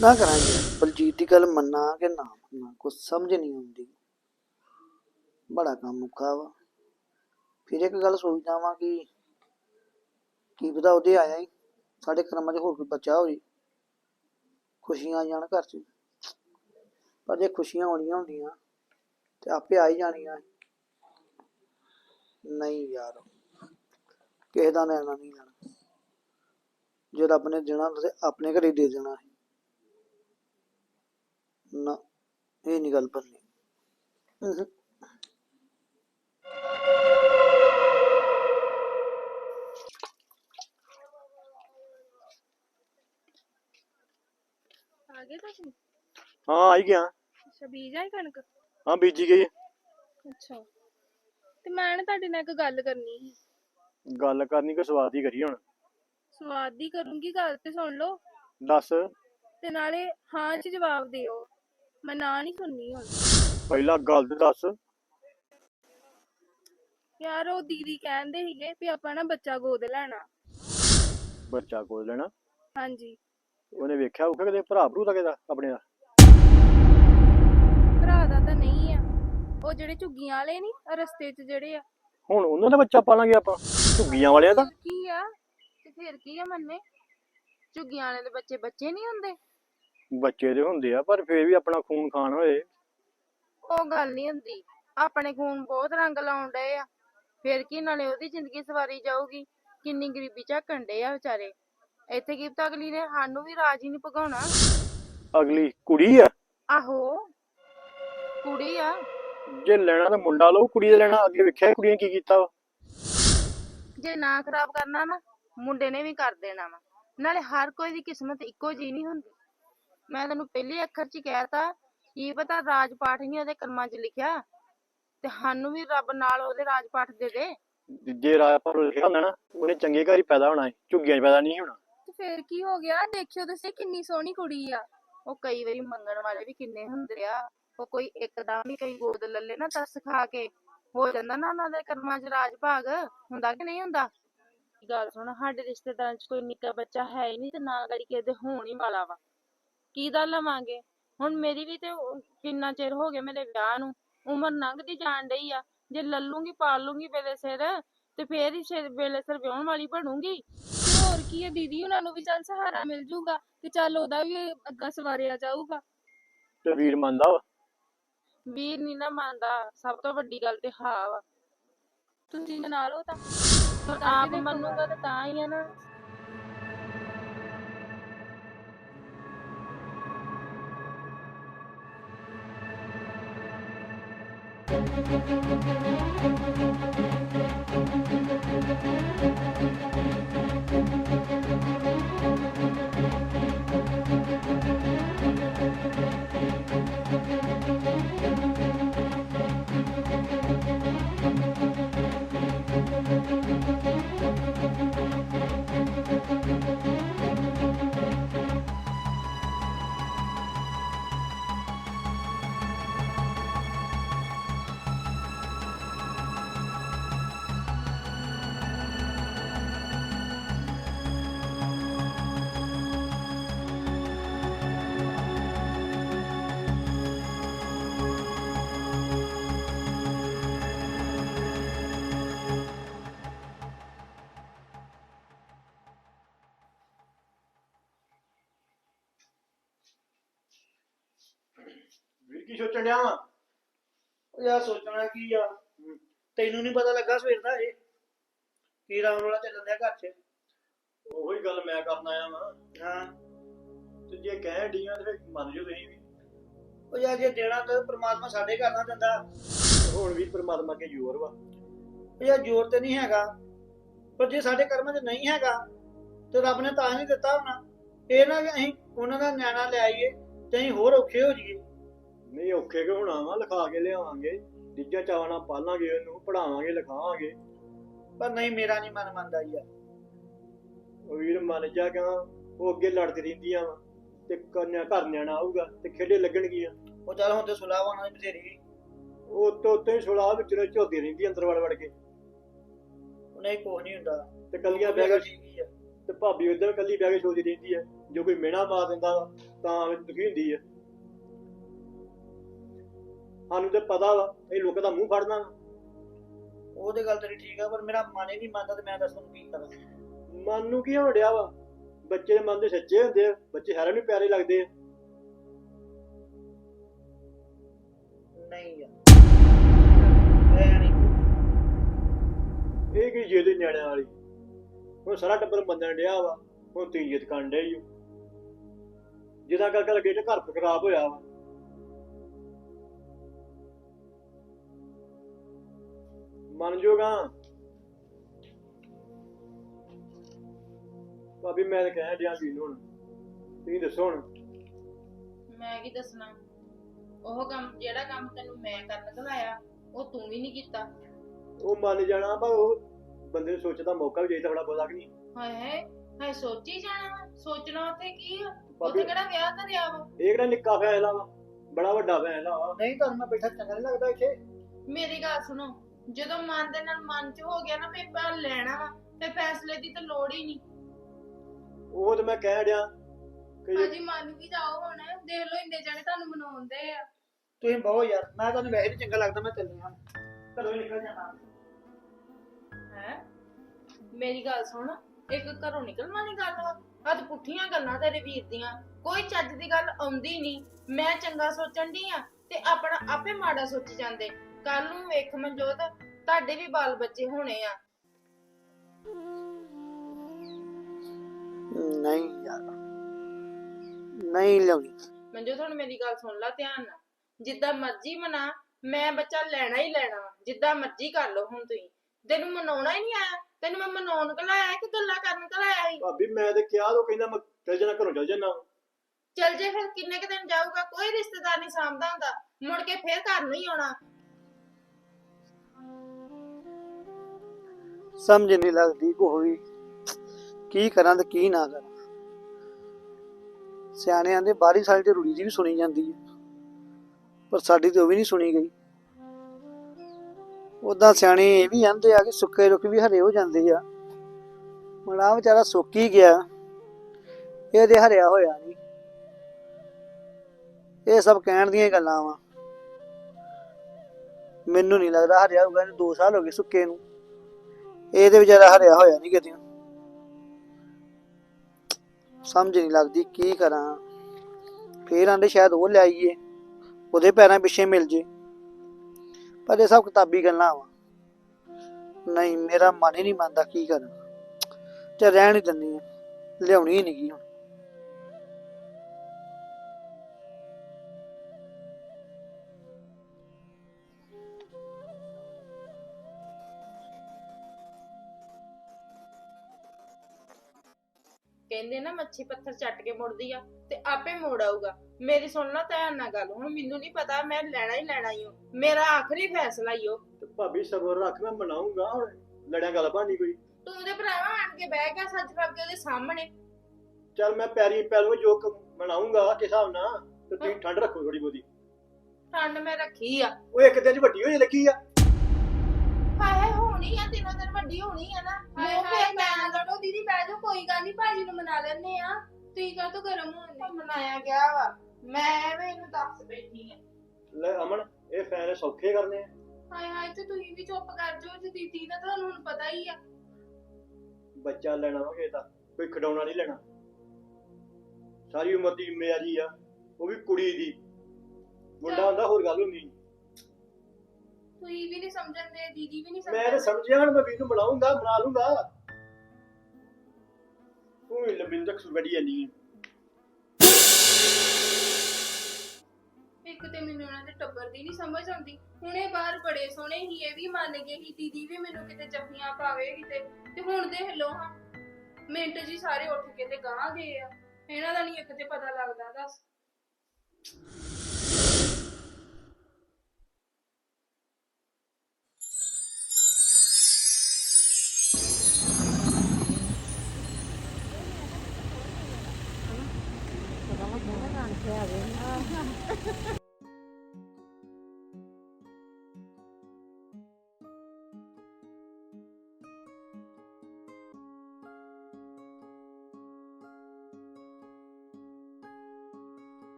ਨਾ ਕਰਾਂਗੇ ਬਲਜੀਤ ਦੀ ਗੱਲ ਮੰਨਾ ਕਿ ਨਾ ਮੰਨਾ ਕੁਝ ਸਮਝ ਨਹੀਂ ਆਉਂਦੀ। ਬੜਾ ਕੰਮ ਔਖਾ ਵਾ। ਫਿਰ ਇੱਕ ਗੱਲ ਸੋਚਦਾ ਵਾਂ ਕਿ ਕੀ ਪਤਾ ਉਹਦੇ ਆਇਆ ਹੀ, ਸਾਡੇ ਕਰਮਾਂ 'ਚ ਹੋਰ ਕੋਈ ਬਚਾ ਹੋਈ ਖੁਸ਼ੀਆਂ ਆ ਜਾਣ ਘਰ 'ਚ। ਪਰ ਜੇ ਖੁਸ਼ੀਆਂ ਹੋਣੀਆਂ ਹੁੰਦੀਆਂ, ਤੇ ਆਪੇ ਆ ਹੀ ਜਾਣੀਆਂ ਨਹੀਂ ਯਾਰ, ਕਿਸੇ ਦਾ ਲੈਣਾ ਨਹੀਂ ਲੈਣਾ। ਜੇ ਰੱਬ ਨੇ ਦੇਣਾ ਤੇ ਆਪਣੇ ਘਰੇ ਦੇ ਦੇਣਾ ਹੈ ਨਾ ਇਹ ਨਹੀਂ ਗੱਲ ਆ ਗਏ ਤੁਸੀਂ ਹਾਂ ਆਈ ਗਿਆ। ਅੱਛਾ ਬੀਜ ਆਈ ਕਣਕ? ਹਾਂ ਬੀਜੀ ਗਈ। ਅੱਛਾ। ਤੇ ਮੈਂ ਨਾ ਤੁਹਾਡੇ ਨਾਲ ਇੱਕ ਗੱਲ ਕਰਨੀ ਸੀ। ਗੱਲ ਕਰਨੀ ਕੋਈ ਸਵਾਦ ਹੀ ਕਰੀ ਹੁਣ? ਸਵਾਦ ਦੀ ਕਰੂੰਗੀ ਗੱਲ ਤੇ ਸੁਣ ਲਓ। ਦੱਸ। ਤੇ ਨਾਲੇ ਹਾਂ ਚ ਜਵਾਬ ਦਿਓ। ਮੈਂ ਨਾ ਨਹੀਂ ਸੁਣਨੀ ਹੁਣ ਪਹਿਲਾਂ ਗੱਲ ਤੇ ਦੱਸ। ਯਾਰ ਉਹ ਦੀਦੀ ਕਹਿੰਦੇ ਸੀਗੇ ਵੀ ਆਪਾਂ ਨਾ ਬੱਚਾ ਗੋਦ ਲੈਣਾ। ਬੱਚਾ ਕੋਲ ਲੈਣਾ? ਹਾਂਜੀ। ਉਹਨੇ ਵੇਖਿਆ ਹੋਊਗਾ ਕਿਤੇ ਭਰਾ ਭਰੂ ਦਾ ਕਿਦਾ ਆਪਣੇ ਦਾ? ਭਰਾ ਦਾ ਤਾਂ ਨਹੀਂ ਆ। ਉਹ ਜਿਹੜੇ ਝੁੱਗੀਆਂ ਵਾਲੇ ਨਹੀਂ ਰਸਤੇ 'ਚ ਜਿਹੜੇ ਆ। ਹੁਣ ਉਹਨਾਂ ਦਾ ਬੱਚਾ ਪਾਲਾਂਗੇ ਆਪਾਂ? ਝੁੱਗੀਆਂ ਵਾਲਿਆਂ ਦਾ? ਫਿਰ ਕੀ ਆ? ਤੇ ਫਿਰ ਕੀ ਆ ਮੰਨੇ? ਝੁੱਗੀਆਂ ਵਾਲੇ ਦੇ ਬੱਚੇ ਬੱਚੇ ਨਹੀਂ ਹੁੰਦੇ? ਬੱਚੇ ਦੇ ਹੁੰਦੇ ਆ ਪਰ ਫੇਰ ਵੀ ਆਪਣਾ ਖੂਨ ਖਾਨ ਹੋਏ। ਉਹ ਗੱਲ ਨਹੀਂ ਹੁੰਦੀ। ਆਪਣੇ ਖੂਨ ਬਹੁਤ ਰੰਗ ਲਾਉਣ ਡਏ ਆ। ਫਿਰ ਕੀ ਨਾਲੇ ਉਹਦੀ ਜ਼ਿੰਦਗੀ ਸਵਾਰੀ ਜਾਊਗੀ। ਕਿੰਨੀ ਗਰੀਬੀ ਝੱਕਣ ਡਏ ਆ ਵਿਚਾਰੇ। ਇੱਥੇ ਕੀ ਪਤਾ ਅਗਲੀ ਨੇ ਸਾਨੂੰ ਵੀ ਰਾਜ ਹੀ ਨਹੀਂ ਭਗਾਉਣਾ। ਅਗਲੀ ਕੁੜੀ ਆ? ਆਹੋ। ਕੁੜੀ ਆ। ਜੇ ਲੈਣਾ ਤਾਂ ਮੁੰਡਾ ਲਓ ਕੁੜੀ ਦਾ ਲੈਣਾ ਅੱਗੇ ਵੇਖਿਆ ਕੁੜੀਆਂ ਕੀ ਕੀਤਾ ਵਾ। ਜੇ ਨਾ ਖਰਾਬ ਕਰਨਾ ਨਾ ਮੁੰਡੇ ਨੇ ਵੀ ਕਰ ਦੇਣਾ ਵਾ। ਨਾਲੇ ਹਰ ਕੋਈ ਦੀ ਕਿਸਮਤ ਇੱਕੋ ਜੀ ਨਹੀਂ ਹੁੰਦੀ। ਮੈਂ ਤੈਨੂੰ ਪਹਿਲੇ ਅੱਖਰ 'ਚ ਹੀ ਕਹਿਤਾ ਕੀ ਪਤਾ ਰਾਜ ਪਾਠ ਨਹੀਂ ਉਹਦੇ ਕਰਮਾਂ 'ਚ ਲਿਖਿਆ ਤੇ ਸਾਨੂੰ ਵੀ ਰੱਬ ਨਾਲ ਉਹਦੇ ਰਾਜ ਪਾਠ ਦੇ ਦੇ। ਜੇ ਰਾਜਾ ਪਰ ਲਿਖਿਆ ਹੁੰਦਾ ਨਾ ਉਹਨੇ ਚੰਗੇ ਘਰ ਹੀ ਪੈਦਾ ਹੋਣਾ ਹੈ ਝੁੱਗੀਆਂ 'ਚ ਪੈਦਾ ਨਹੀਂ ਹੋਣਾ। ਤੇ ਫੇਰ ਕੀ ਹੋ ਗਿਆ? ਦੇਖਿਓ ਤੁਸੀਂ ਕਿੰਨੀ ਸੋਹਣੀ ਕੁੜੀ ਆ। ਉਹ ਕਈ ਵਾਰੀ ਮੰਗਣ ਵਾਲੇ ਵੀ ਕਿੰਨੇ ਹੁੰਦੇ ਆ। ਉਹ ਕੋਈ ਇੱਕਦਮ ਹੀ ਕਈ ਗੋਦ ਲੱਲੇ ਨਾ ਤਰਸ ਖਾ ਕੇ। ਹੋ ਜਾਂਦਾ ਨਾ ਉਹਨਾਂ ਦੇ ਕਰਮਾਂ 'ਚ ਰਾਜ ਭਾਗ ਹੁੰਦਾ ਕਿ ਨਹੀਂ ਹੁੰਦਾ? ਗੱਲ ਸੁਣ ਸਾਡੇ ਰਿਸ਼ਤੇਦਾਰਾਂ 'ਚ ਕੋਈ ਨਿੱਕਾ ਬੱਚਾ ਹੈ ਹੀ ਨਹੀਂ ਤੇ ਨਾ ਗੜੀ ਕਿਸੇ ਦੇ ਹੋਣ ਹੀ ਵਾਲਾ ਵਾ। ਕੀ ਦਾ ਲਵਾਂਗੇ ਹੁਣ ਮੇਰੀ ਵੀ ਤੇ ਉਹ ਕਿੰਨਾ ਚਿਰ ਹੋ ਗਿਆ ਮੇਰੇ ਵਿਆਹ ਨੂੰ ਉਮਰ ਲੰਘਦੀ ਜਾਣ ਡਈ ਆ। ਜੇ ਲੱਲੂਗੀ ਪਾਲ ਲੂੰਗੀ ਵੇਲੇ ਸਿਰ ਤੇ ਫੇਰ ਹੀ ਸਿਰ ਵੇਲੇ ਸਿਰ ਵਿਆਹਣ ਵਾਲੀ ਬਣੂੰਗੀ। ਤੇ ਹੋਰ ਕੀ ਹੈ ਦੀਦੀ ਉਹਨਾਂ ਨੂੰ ਵੀ ਚੱਲ ਸਹਾਰਾ ਮਿਲ ਜੂਗਾ ਤੇ ਚੱਲ ਉਹਦਾ ਵੀ ਅੱਗਾ ਸਵਾਰਿਆ ਜਾਊਗਾ। ਤੇ ਵੀਰ ਮੰਨਦਾ ਵਾ? ਵੀਰ ਨੀ ਨਾ ਮੰਨਦਾ ਸਭ ਤੋਂ ਵੱਡੀ ਗੱਲ ਤੇ ਹਾਂ ਵਾ। ਤੁਸੀਂ ਮਨਾ ਲਓ ਤਾਂ? ਆਪ ਮੰਨੂਗਾ ਤੇ ਤਾਂ ਹੀ ਆ ਨਾ। ਵੀਰ ਕੀ ਸੋਚਣ ਡਿਆ ਵਾ। ਉਹ ਯਾਰ ਸੋਚਣਾ ਕੀ ਆ? ਤੈਨੂੰ ਨਹੀਂ ਪਤਾ ਲੱਗਾ ਸਵੇਰ ਦਾ ਇਹ? ਕੀ ਰਾਮ ਰੋਲਾ ਚੱਲਣ ਦਿਆ ਘਰ 'ਚ? ਉਹੀ ਗੱਲ ਮੈਂ ਕਰਨ ਆਇਆ ਵਾਂ। ਹਾਂ। ਤੇ ਜੇ ਕਹਿ ਡੀਆਂ ਤੇ ਮੰਨ ਜਾਓ ਤੁਸੀਂ ਵੀ। ਉਹ ਯਾਰ ਜੇ ਦੇਣਾ ਤਾਂ ਪ੍ਰਮਾਤਮਾ ਸਾਡੇ ਘਰ ਨਾ ਦਿੰਦਾ। ਹੁਣ ਵੀ ਪਰਮਾਤਮਾ ਕੇ ਜ਼ੋਰ ਵਾ। ਉਹ ਯਾਰ ਜ਼ੋਰ ਤੇ ਨਹੀਂ ਹੈਗਾ। ਪਰ ਜੇ ਸਾਡੇ ਕਰਮਾਂ 'ਚ ਨਹੀਂ ਹੈਗਾ ਤੇ ਰੱਬ ਨੇ ਤਾਂ ਨਹੀਂ ਦਿੱਤਾ ਹੋਣਾ। ਇਹ ਨਾ ਕਿ ਅਸੀਂ ਉਹਨਾਂ ਦਾ ਨਿਆਣਾ ਲੈ ਆਈਏ ਤੇ ਅਸੀਂ ਹੋਰ ਔਖੇ ਹੋ ਜਾਈਏ। ਨਹੀਂ ਔਖੇ ਕਿ ਹੋਣਾ ਵਾ ਲਿਖਾ ਕੇ ਲਿਆਵਾਂਗੇ। ਤੀਜਾ ਚਾਵਣਾ ਪਾਲਾਂਗੇ ਉਹਨੂੰ ਪੜਾਵਾਂਗੇ ਲਿਖਾਵਾਂਗੇ। ਪਰ ਨਹੀਂ ਮੇਰਾ ਨਹੀਂ ਮਨ ਮੰਨਦਾ ਯਾਰ ਉਹ ਵੀਰ ਮੰਨ ਜਾ ਕਿ ਉਹ ਅੱਗੇ ਲੜਦੀ ਰਹਿੰਦੀਆਂ ਵਾ ਤੇ ਕੰਨਿਆ ਘਰ ਨਿਆਣਾ ਆਊਗਾ ਤੇ ਖੇਡੇ ਲੱਗਣਗੀਆਂ। ਉਹ ਚੱਲ ਹੁਣ ਤੇ ਸੁਲਾਹ ਹੋਣਾ ਬਥੇਰੀ ਉਹ ਤੋਂ ਉੱਤੇ ਸੁਲਾਹ ਵਿੱਚ ਨੂੰ ਝੋਦੀ ਰਹਿੰਦੀ ਅੰਦਰ ਵੜ ਵੜ ਕੇ। ਨਹੀਂ ਕੁਛ ਨਹੀਂ ਹੁੰਦਾ। ਤੇ ਕੱਲੀਆਂ ਆ। ਤੇ ਭਾਬੀ ਉਧਰ ਕੱਲੀ ਬਹਿ ਕੇ ਸੋਚਦੀ ਰਹਿੰਦੀ ਆ ਜੋ ਕੋਈ ਮਿਹਣਾ ਮਾਰ ਦਿੰਦਾ ਤਾਂ ਦੁਖੀ ਹੁੰਦੀ ਆ। ਸਾਨੂੰ ਤੇ ਪਤਾ ਵਾ ਇਹ ਲੋਕਾਂ ਦਾ ਮੂੰਹ ਫੜਨਾ ਵਾ। ਉਹ ਤੇ ਗੱਲ ਤੇਰੀ ਠੀਕ ਆ ਪਰ ਮੇਰਾ ਮਨ ਹੀ ਨਹੀਂ ਮੰਨਦਾ ਤੇ ਮੈਂ ਦੱਸ ਤੁਹਾਨੂੰ ਕੀ ਕਰਾਂ। ਮਨ ਨੂੰ ਕੀ ਹੋਣ ਡਿਆ ਵਾ? ਬੱਚੇ ਦੇ ਮਨ ਦੇ ਸੱਚੇ ਹੁੰਦੇ ਆ ਬੱਚੇ ਸਾਰਿਆਂ ਨੂੰ ਪਿਆਰੇ ਲੱਗਦੇ ਆ। ਨਹੀਂ ਯਾਰ ਨਹੀਂ ਇਹ ਕੀ ਜਿਹਦੇ ਨਿਆਣਿਆਂ ਵਾਲੀ? ਹੁਣ ਸਾਰਾ ਟੱਬਰ ਮੰਨਣ ਡਿਆ ਵਾ ਹੁਣ ਤੁਸੀਂ ਜਿੱਤ ਕਰਨ ਡਿਆ ਈ ਓ। ਜਿਹਦਾ ਕਰਕੇ ਲੱਗੇ ਤੇ ਘਰ ਖਰਾਬ ਹੋਇਆ ਵਾ। ਮੰਨ ਜੋਗਾ ਭਾਬੀ ਮੈਂ ਤਾਂ ਕਹਿਣ ਡਿਆ ਵੀ ਹੁਣ। ਤੁਸੀਂ ਦੱਸੋ ਹੁਣ। ਮੈਂ ਕੀ ਦੱਸਣਾ? ਉਹ ਕੰਮ ਜਿਹੜਾ ਕੰਮ ਤੈਨੂੰ ਮੈਂ ਕਰਨ ਘਲਾਇਆ ਉਹ ਤੂੰ ਵੀ ਨਹੀਂ ਕੀਤਾ। ਉਹ ਮੰਨ ਜਾਣਾ ਪਰ ਉਹ ਬੰਦੇ ਨੂੰ ਸੋਚਣ ਦਾ ਮੌਕਾ ਵੀ ਚਾਹੀਦਾ ਥੋੜਾ ਬਹੁਤਾ ਕਿ ਨਹੀਂ। ਹਾਏ ਹਾਏ ਹਾਏ ਸੋਚੀ ਜਾਣਾ ਵਾ। ਸੋਚਣਾ ਉੱਥੇ ਕੀ ਆ? ਭਾਬੀ। ਕਿਹੜਾ ਵਿਆਹ ਧਰਿਆ ਵਾ? ਇਹ ਕਿਹੜਾ ਨਿੱਕਾ ਫੈਸਲਾ ਵਾ? ਬੜਾ ਵੱਡਾ ਫੈਸਲਾ ਵਾ। ਨਹੀਂ ਤੁਹਾਨੂੰ ਮੈਂ ਬੈਠਾ ਚੰਗਾ ਨਹੀਂ ਲੱਗਦਾ ਇੱਥੇ। ਮੇਰੀ ਗੱਲ ਸੁਣੋ ਜਦੋਂ ਮਨ ਦੇ ਨਾਲ ਮਨ ਚ ਹੋ ਗਿਆ ਨਾ ਪੇਪਰ ਲੈਣਾ ਵਾ ਤੇ ਫੈਸਲੇ ਦੀ ਤਾਂ ਲੋੜ ਹੀ ਨਹੀਂ। ਉਹ ਤੇ ਮੈਂ ਕਹਿ ਡਿਆ ਕਿ ਭਾਜੀ ਮੰਨ ਵੀ ਜਾਓ ਹੁਣ ਦੇਖ ਲਓ ਇੰਨੇ ਜਾਣੇ ਤੁਹਾਨੂੰ ਮਨਾਉਂਦੇ ਆ। ਤੁਸੀਂ ਬਹੁਤ ਯਾਰ ਮੈਂ ਤੁਹਾਨੂੰ ਵੈਸੇ ਨਹੀਂ ਚੰਗਾ ਲੱਗਦਾ ਮੈਂ ਚੱਲਿਆ ਘਰੋਂ ਹੀ ਨਿਕਲ ਜਾਣਾ। ਹੈ? ਮੇਰੀ ਗੱਲ ਸੁਣ ਇੱਕ ਘਰੋਂ ਨਿਕਲਣ ਵਾਲੀ ਗੱਲ ਵਾ? ਅੱਜ ਪੁੱਠੀਆਂ ਗੱਲਾਂ ਤੇਰੇ ਵੀਰ ਦੀਆਂ। ਕੋਈ ਚੱਜ ਦੀ ਗੱਲ ਆਉਂਦੀ ਨਹੀਂ ਮੈਂ ਚੰਗਾ ਸੋਚਣ ਦੀ ਆ ਤੇ ਆਪਣਾ ਆਪੇ ਮਾੜਾ ਸੋਚੀ ਜਾਂਦੇ। ਕੱਲ ਨੂੰ ਵੇਖ ਮਨਜੋਤ ਤੁਹਾਡੇ ਵੀ ਬਾਲ ਬੱਚੇ ਹੋਣੇ ਆ। ਨਹੀਂ ਯਾਰ ਨਹੀਂ ਲਿਆਉਣੀ ਮਨਜੋਤ ਹੁਣ ਮੇਰੀ ਗੱਲ ਸੁਣ ਲੈ ਧਿਆਨ ਨਾਲ। ਜਿੱਦਾਂ ਮਰਜ਼ੀ ਮਨਾ ਮੈਂ ਬੱਚਾ ਲੈਣਾ ਹੀ ਲੈਣਾ ਵਾ। ਜਿੱਦਾਂ ਮਰਜ਼ੀ ਕਰ ਲਓ ਹੁਣ ਤੁਸੀਂ। ਤੈਨੂੰ ਮਨਾਉਣਾ ਹੀ ਨਹੀਂ ਆਇਆ। ਤੈਨੂੰ ਮੈਂ ਮਨਾਉਣ ਘਲਾਇਆ ਕਿ ਗੱਲਾਂ ਕਰਨ ਘਲਾਇਆ ਸੀ? ਭਾਬੀ ਮੈਂ ਤੇ ਕਿਹਾ ਉਹ ਕਹਿੰਦਾ ਮੈਂ ਚੱਲ ਜਾਣਾ ਘਰੋਂ ਚੱਲ ਜਾਣਾ। ਚੱਲ ਜੇ ਫਿਰ ਕਿੰਨੇ ਕੁ ਦਿਨ ਜਾਊਗਾ ਕੋਈ ਰਿਸ਼ਤੇਦਾਰ ਨਹੀਂ ਸਾਂਭਦਾ ਹੁੰਦਾ। ਮੁੜ ਕੇ ਫੇਰ ਘਰ ਨੂੰ ਹੀ ਆਉਣਾ। ਸਮਝ ਨਹੀਂ ਲੱਗਦੀ ਕੋਈ ਕੀ ਕਰਾਂ ਤੇ ਕੀ ਨਾ ਕਰਾਂ। ਸਿਆਣੇ ਆਂਦੇ ਬਾਹਰੀ ਸਾਲ ਤੇ ਰੁੜੀ ਦੀ ਵੀ ਸੁਣੀ ਜਾਂਦੀ ਹੈ ਪਰ ਸਾਡੀ ਤੇ ਉਹ ਵੀ ਨਹੀਂ ਸੁਣੀ ਗਈ। ਉਦਾਂ ਸਿਆਣੇ ਇਹ ਵੀ ਆਂਦੇ ਆ ਕਿ ਸੁੱਕੇ ਰੁੱਖ ਵੀ ਹਰੇ ਹੋ ਜਾਂਦੇ ਆ। ਹੁਣ ਆਹ ਵਿਚਾਰਾ ਸੁੱਕ ਹੀ ਗਿਆ ਇਹ ਤੇ ਹਰਿਆ ਹੋਇਆ ਨਹੀਂ। ਇਹ ਸਭ ਕਹਿਣ ਦੀਆਂ ਗੱਲਾਂ ਵਾ। ਮੈਨੂੰ ਨਹੀਂ ਲੱਗਦਾ ਹਰਿਆ ਹੋਊਗਾ, ਇਹਨੂੰ 2 ਸਾਲ ਹੋ ਗਏ ਸੁੱਕੇ ਨੂੰ। ਇਹ ਤੇ ਵਿਚਾਰਾ ਹਰਿਆ ਹੋਇਆ ਨਹੀਂ ਕਿਤੇ। ਸਮਝ ਨਹੀਂ ਲੱਗਦੀ ਕੀ ਕਰਾਂ। ਫੇਰ ਆਂਦੇ ਸ਼ਾਇਦ ਉਹ ਲਿਆਈਏ ਉਹਦੇ ਪੈਰਾਂ ਪਿੱਛੇ ਮਿਲ ਜੇ। ਪਰ ਇਹ ਸਭ ਕਿਤਾਬੀ ਗੱਲਾਂ ਵਾ। ਨਹੀਂ, ਮੇਰਾ ਮਨ ਹੀ ਨਹੀਂ ਮੰਨਦਾ ਕੀ ਕਰਾਂ। ਤੇ ਰਹਿਣ ਹੀ ਦਿੰਨੀ ਆ, ਲਿਆਉਣੀ ਹੀ ਨਹੀਂ ਗਈ ਹੁਣ। ਕਹਿੰਦੇ ਨਾ ਮੱਛੀ ਪੱਥਰ ਚੱਟ ਕੇ ਮੁੜਦੀ ਆ ਤੇ ਆਪੇ ਮੋੜ ਆਊਗਾ। ਮੇਰੀ ਸੁਣ ਲੈ ਧਿਆਨ ਨਾਲ ਗੱਲ ਹੁਣ ਮੈਨੂੰ ਨਹੀਂ ਪਤਾ ਮੈਂ ਲੈਣਾ ਹੀ ਲੈਣਾ ਹੀ ਓ। ਮੇਰਾ ਆਖਰੀ ਫੈਸਲਾ ਹੀ ਤੇ ਭਾਬੀ ਸਬਰ ਰੱਖ ਮੈਂ ਮਨਾਉਂਗਾ ਹੁਣ। ਲੜਿਆ ਗੱਲ ਬਾਣੀ ਕੋਈ। ਤੂੰ ਉਹਦੇ ਭਰਾਵਾ ਆਣ ਕੇ ਬਹਿ ਗਿਆ ਸੱਚ ਕਰਕੇ ਉਹਦੇ ਸਾਹਮਣੇ। ਚੱਲ ਮੈਂ ਪੈਰੀ ਪੈਲੂ ਜੋ ਮਨਾਉਂਗਾ ਕਿਸ ਹਿਸਾਬ ਨਾਲ ਤੇ ਤੁਸੀਂ ਠੰਡ ਰੱਖੋ ਥੋੜੀ ਬਹੁਤੀ। ਠੰਡ ਮੈਂ ਰੱਖੀ ਆ। ਉਹ ਇੱਕ ਦਿਨ ਚ ਵੱਡੀ ਹੋ ਜੇ ਲੱਗੀ ਆ। ਆ ਤਿੰਨੋਂ ਦਿਨ ਵੱਡੀ ਹੋਣੀ ਆ ਨਾ। ਹਾਏ ਫੇਰ ਮੈਂ ਮੈਂ ਲੜੋ ਦੀਦੀ ਬਹਿ ਜਾਓ ਕੋਈ ਗੱਲ ਨਹੀਂ ਭਾਜੀ ਨੂੰ ਮਨਾ ਲੈਣੇ ਆ। ਤੁਸੀਂ ਕਾ ਤੋਂ ਗਰਮ ਹੋਣੇ ਮਨਾਇਆ ਗਿਆ ਵਾ। ਮੈਂ ਐਵੇਂ ਇਹਨੂੰ ਦੱਸ ਬੈਠੀ ਆ। ਲੈ ਅਮਨ ਇਹ ਫੈਨ ਸੌਖੇ ਕਰਨੇ ਆ। ਹਾਏ ਹਾਏ ਤੇ ਤੁਸੀਂ ਵੀ ਚੁੱਪ ਕਰ ਜਾਓ ਜੀ ਦੀਦੀ ਦਾ ਤੁਹਾਨੂੰ ਹੁਣ ਪਤਾ ਹੀ ਆ। ਬੱਚਾ ਲੈਣਾ ਵਾ ਕਿਸੇ ਦਾ ਕੋਈ ਖਡਾਉਣਾ ਨਹੀਂ ਲੈਣਾ। ਸਾਰੀ ਉਮਰ ਦੀ ਜ਼ਿੰਮੇਵਾਰੀ ਆ ਉਹ ਵੀ ਕੁੜੀ ਦੀ। ਮੁੰਡਾ ਹੁੰਦਾ ਹੋਰ ਗੱਲ ਹੁੰਦੀ ਤੁਸੀਂ ਵੀ ਨਹੀਂ ਸਮਝਣ ਦੇ ਦੀਦੀ ਵੀ ਨਹੀਂ ਮੈਂ ਤਾਂ ਸਮਝਣ ਸਮਝਿਆ ਹੁਣ ਮੈਂ ਵੀਰ ਨੂੰ ਬਣਾਉਂਗਾ ਬਣਾ ਲੂੰਗਾ। ਤੂੰ ਹੀ ਲੰਬੀ ਤੱਕ ਸੁਗੜੀ ਜਾਨੀ ਹੈ ਇੱਕ ਤੇ ਮੈਨੂੰ ਉਹਨਾਂ ਦੇ ਟੱਬਰ ਦੀ ਨਹੀਂ ਸਮਝ ਆਉਂਦੀ। ਹੁਣੇ ਬਾਹਰ ਬੜੇ ਸੋਹਣੇ ਹੀ ਇਹ ਵੀ ਮੰਨ ਗਏ ਸੀ ਦੀਦੀ ਵੀ ਮੈਨੂੰ ਕਿਤੇ ਜੱਫੀਆਂ ਪਾਵੇਗੀ ਤੇ ਤੇ ਹੁਣ ਦੇਖ ਲਓ ਹਾਂ ਮਿੰਟ ਜੀ ਸਾਰੇ ਉੱਠ ਕੇ ਤੇ ਗਾਂ ਗਏ ਆ। ਇਹਨਾਂ ਦਾ ਨਹੀਂ ਇੱਕ ਤੇ ਪਤਾ ਲੱਗਦਾ ਦੱਸ।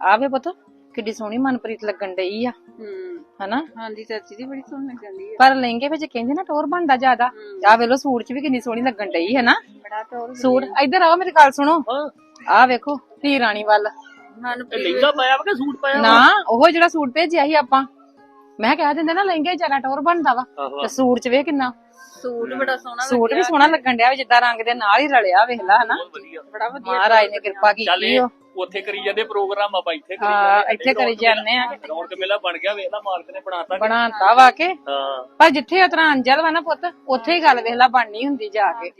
ਆਵੇ ਪੁੱਤ ਕਿੱਡੀ ਸੋਹਣੀ ਮਨਪ੍ਰੀਤ ਲੱਗਣ ਡਈ ਆ ਹੂੰ। ਹਨਾ? ਹਾਂਜੀ ਚਾਚੀ ਦੀ ਬੜੀ ਸੋਹਣੀ ਲੱਗਦੀ ਹੈ ਪਰ ਲਹਿੰਗੇ ਵਿੱਚ ਕਹਿੰਦੇ ਨਾ ਟੋਰ ਬਣਦਾ ਜ਼ਿਆਦਾ। ਆ ਵੇਲੋ ਸੂਟ 'ਚ ਵੀ ਕਿੰਨੀ ਸੋਹਣੀ ਲੱਗਣ ਡਈ ਹੈ ਨਾ? ਬੜਾ ਟੋਰ ਸੂਟ ਇੱਧਰ ਆਓ ਮੇਰੀ ਗੱਲ ਸੁਣੋ। ਆ ਵੇਖੋ ਧੀ ਰਾਣੀ ਵੱਲ। ਮਨਪ੍ਰੀਤ ਲਹਿੰਗਾ ਪਾਇਆ ਵਾ ਕਿ ਸੂਟ ਪਾਇਆ ਨਾ ਉਹ ਜਿਹੜਾ ਸੂਟ ਭੇਜਿਆ ਸੀ ਆਪਾਂ। ਮੈਂ ਕਹਿ ਦਿੰਦੇ ਨਾ ਲਹਿੰਗੇ ਜ਼ਿਆਦਾ ਟੋਰ ਬਣਦਾ ਵਾ। ਆਹੋ। ਤੇ ਸੂਟ 'ਚ ਵੇਖ ਕਿੰਨਾ। ਸੂਟ ਬੜਾ ਸੋਹਣਾ ਸੂਟ ਵੀ ਸੋਹਣਾ ਲੱਗਣ ਡਿਆ ਵੀ ਜਿੱਦਾਂ ਰੰਗ ਦੇ ਨਾਲ ਹੀ ਰਲਿਆ ਵੇਖ ਲਾ ਹਨਾ? ਵਧੀਆ। ਬੜਾ ਵਧੀਆ ਮਹਾਰਾਜ ਨੇ ਕਿਰਪਾ ਚੱਲ ਕੀਤੀ ਇਹ ਓ। ਉੱਥੇ ਕਰੀ ਜਾਂਦੇ ਪ੍ਰੋਗਰਾਮ ਆਪਾਂ ਇੱਥੇ ਕਰੀ ਹਾਂ, ਜਾਂਦੇ। ਇੱਥੇ ਕਰੀ ਜਾਂਦੇ ਆ। ਰੌਣਕ ਮੇਲਾ ਬਣ ਗਿਆ ਵੇਖ ਲਾ ਮਾਲਕ ਨੇ ਬਣਾਤਾ ਬਣਾਤਾ ਵਾ ਕੇ। ਹਾਂ। ਪਰ ਜਿੱਥੇ ਉਤਰਾ ਅੰਜਲ ਵਾ ਨਾ ਪੁੱਤ ਉੱਥੇ ਹੀ ਗੱਲ ਵੇਖ ਲਾ ਬਣਨੀ ਹੁੰਦੀ ਜਾ ਕੇ।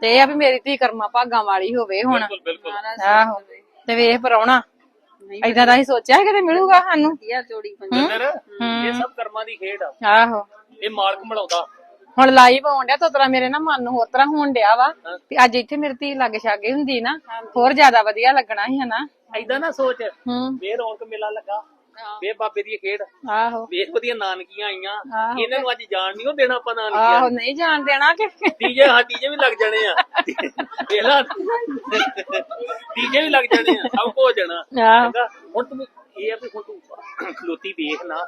ਤੇ ਇਹ ਆ ਵੀ ਮੇਰੀ ਧੀ ਕਰਮਾ ਭਾਗਾਂ ਵਾਲੀ ਹੋਵੇ ਹੁਣ। ਬਿਲਕੁਲ ਬਿਲਕੁਲ। ਆਹੋ ਤੇ ਵੇਖ ਪਰਾਉਣਾ ਏਦਾਂ ਦਾ ਹੀ ਸੋਚਿਆ ਸੀ ਕਿਤੇ ਮਿਲੂਗਾ ਸਾਨੂੰ? ਵਧੀਆ ਜੋੜੀ ਬਣੀ ਜਿੰਦਰ ਇਹ ਸਭ ਕਰਮਾਂ ਦੀ ਖੇਡ ਆ। ਆਹੋ। ਇਹ ਮਾਲਕ ਮਿਲਾਉਂਦਾ। ਹੁਣ ਲਾਈਵ ਆਉਣ ਡਿਆ ਤਾਂ ਉਤਰਾ ਮੇਰੇ ਨਾ ਮਨ ਨੂੰ ਹੋਰ ਤਰ੍ਹਾਂ ਹੋਣ ਡਿਆ ਵਾ ਵੀ ਅੱਜ ਇੱਥੇ ਮੇਰੀ ਧੀ ਲੱਗ ਛਾਗੇ ਹੁੰਦੀ ਨਾ ਹੋਰ ਜ਼ਿਆਦਾ ਵਧੀਆ ਲੱਗਣਾ ਸੀ ਹਨਾ। ਐਦਾਂ ਨਾ ਸੋਚ ਹੂੰ। ਵੇ ਰੌਣਕ ਮੇਲਾ ਲੱਗਾ ਵੇ ਬਾਬੇ ਦੀ ਖੇਡ ਆਹੋ। ਵੇਖ ਉਹਦੀਆਂ ਨਾਨਕੀਆਂ ਆਈਆਂ। ਇਹਨਾਂ ਨੂੰ ਅੱਜ ਜਾਣ ਨਹੀਂ ਉਹ ਦੇਣਾ ਆਪਾਂ ਨਾਨਕੀਆਂ। ਆਹੋ ਨਹੀਂ ਜਾਣ ਦੇਣਾ ਕਿ। ਤੀਜੇ ਹਾਂ ਤੀਜੇ ਵੀ ਲੱਗ ਜਾਣੇ ਆ। ਵੇਖ ਲਾ। ਤੀਜੇ ਵੀ ਲੱਗ ਜਾਣੇ ਆ ਸਭ ਕੁਝ ਹੋ ਜਾਣਾ। ਹੁਣ ਤੂੰ ਇਹ ਆ ਵੀ ਹੁਣ ਤੂੰ ਖਲੋਤੀ ਵੇਖ ਨਾ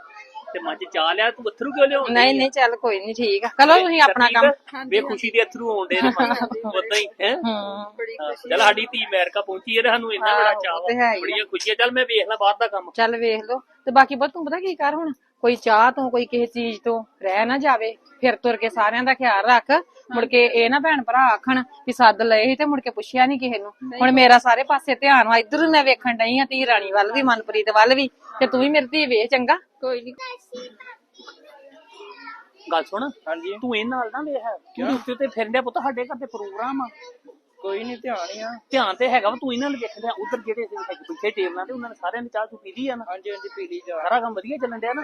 ਤੇ ਮੱਝ ਚਾਹ ਲਿਆ ਤੂੰ ਅਥਰੂ ਕਿਉਂ ਲਿਆਉਂਦੀ ਨਹੀਂ ਨਹੀਂ ਚੱਲ ਕੋਈ ਨਹੀਂ ਠੀਕ ਆ। ਚਲੋ ਤੁਸੀਂ ਆਪਣਾ ਕੰਮ ਵੇ ਖੁਸ਼ੀ ਦੇ ਅਥਰੂ ਆਉਂਦੇ ਨੇ ਉਦਾਂ ਹੀ। ਹੈ ਹੂੰ? ਬੜੀ ਚਲ ਸਾਡੀ ਧੀ ਅਮਰੀਕਾ ਪਹੁੰਚੀ ਹੈ ਤੇ ਸਾਨੂੰ ਇੰਨਾ ਬੜਾ ਚਾਹ। ਬੜੀਆਂ ਖੁਸ਼ੀਆਂ। ਚੱਲ ਮੈਂ ਵੇਖ ਲਾ ਬਾਹਰ ਦਾ ਕੰਮ। ਚੱਲ ਵੇਖ ਲੋ ਤੇ ਬਾਕੀ ਬਸ ਤੂੰ ਪਤਾ ਕੀ ਕਰ ਹੁਣ? ਕੋਈ ਚਾਹ ਤੋਂ ਕੋਈ ਕਿਸੇ ਚੀਜ਼ ਤੋਂ ਰਹਿ ਨਾ ਜਾਵੇ ਫਿਰ ਤੁਰ ਕੇ ਸਾਰਿਆਂ ਦਾ ਖਿਆਲ ਰੱਖ। ਮੁੜ ਕੇ ਇਹ ਨਾ ਭੈਣ ਭਰਾ ਆਖਣ ਵੀ ਸੱਦ ਲਏ ਸੀ ਤੇ ਮੁੜ ਕੇ ਪੁੱਛਿਆ ਨਹੀਂ ਕਿਸੇ ਨੂੰ। ਹੁਣ ਮੇਰਾ ਸਾਰੇ ਪਾਸੇ ਧਿਆਨ ਵਾ ਇੱਧਰ ਮੈਂ ਵੇਖਣ ਡਈ ਆ ਧੀ ਰਾਣੀ ਵੱਲ ਵੀ ਮਨਪ੍ਰੀਤ ਵੱਲ ਵੀ ਤੇ ਤੂੰ ਵੀ ਮੇਰੀ ਧੀ ਵੇਖ ਚੰਗਾ। ਕੋਈ ਨਹੀਂ ਗੱਲ ਸੁਣ ਹਾਂਜੀ। ਤੂੰ ਇਹ ਨਾਲ ਨਾ ਵੇਖ ਤੂੰ ਉੱਤੇ ਤੇ ਫਿਰਦਿਆ ਪੁੱਤ ਸਾਡੇ ਘਰ ਤੇ ਪ੍ਰੋਗਰਾਮ ਆ। ਕੋਈ ਨਹੀਂ ਧਿਆਨ ਹੀ ਆ। ਧਿਆਨ ਤੇ ਹੈਗਾ ਵਾ ਤੂੰ ਇਹਨਾਂ ਨੂੰ ਵੇਖਦਿਆ ਉਧਰ ਜਿਹੜੇ ਹੈਗੇ ਪਿੱਛੇ ਟੇਬਲਾਂ ਤੇ ਉਹਨਾਂ ਨੇ ਸਾਰਿਆਂ ਨੇ ਚਾਹ ਚੁ ਪੀਦੀ ਆ ਨਾ। ਹਾਂਜੀ ਹਾਂਜੀ ਪੀਲੀ ਜਾ ਸਾਰਾ ਕੰਮ ਵਧੀਆ ਚੱਲਣ ਡਿਆ ਨਾ?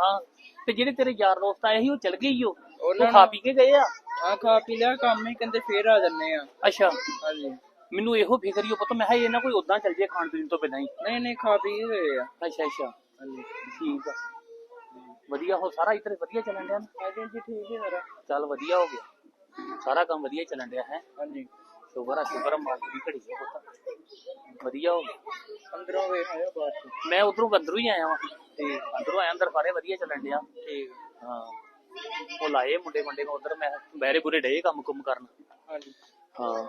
ਹਾਂ ਤੇ ਜਿਹੜੇ ਤੇਰੇ ਯਾਰ ਦੋਸਤ ਆਏ ਸੀ ਉਹ ਚਲ ਗਏ ਹੀ ਉਹ? ਉਹਨਾਂ ਉਹ ਖਾ ਪੀ ਕੇ ਗਏ ਆ? ਆ ਖਾ ਪੀ ਲਿਆ ਕੰਮ ਹੀ ਕਹਿੰਦੇ ਫੇਰ ਆ ਜੰਨੇ ਆ। ਅੱਛਾ। ਹਾਂਜੀ। ਮੈਨੂੰ ਇਹੋ ਫਿਕਰ ਹੀ ਉਹ ਪੁੱਤ ਮੈਂ ਕਿਹਾ ਇਹ ਨਾ ਕੋਈ ਉਦਾਂ ਚੱਲ ਜੇ ਖਾਣ ਪੀਣ ਤੋਂ ਬਿਨਾਂ ਹੀ। ਨਹੀਂ ਨਹੀਂ ਖਾ ਪੀ ਗਏ ਆ। ਅੱਛਾ ਅੱਛਾ। ਹਾਂਜੀ। ਠੀਕ ਆ। ਵਧੀਆ ਹੋ ਸਾਰਾ ਇੱਧਰ ਵਧੀਆ ਚੱਲਣ ਡਿਆ ਨਾ? ਹਾਂਜੀ ਹਾਂਜੀ ਠੀਕ ਹੈ ਮੇਰਾ ਚੱਲ ਵਧੀਆ ਹੋ ਗਿਆ। ਸਾਰਾ ਕੰਮ ਵਧੀਆ ਚੱਲਣ ਡਿਆ ਹੈ? ਹਾਂਜੀ। ਸ਼ੁਕਰ ਆ ਸ਼ੁਕਰ ਆ ਦੀ ਘੜੀ ਹੈ ਪੁੱਤ ਵਧੀਆ ਹੋ ਗਿਆ। ਅੰਦਰੋਂ ਵੇਖ ਆਇਆ ਬਾਅਦ ਮੈਂ ਉਧਰੋਂ ਅੰਦਰੋਂ ਹੀ ਆਇਆ ਵਾਂ। ਤੇ ਅੰਦਰੋਂ ਆਇਆ ਅੰਦਰ ਸਾਰੇ ਵਧੀਆ ਚੱਲਣ ਡਿਆ। ਠੀਕ। ਹਾਂ। ਉਹ ਲਾਏ ਮੁੰਡੇ ਮੁੰਡੇ ਨੂੰ ਉਧਰ ਮੈਂ ਬਹਿਰੇ ਬੁਰੇ ਡੇ ਕੰਮ ਕੁਮ ਕਰਨ। ਹਾਂਜੀ। ਹਾਂ।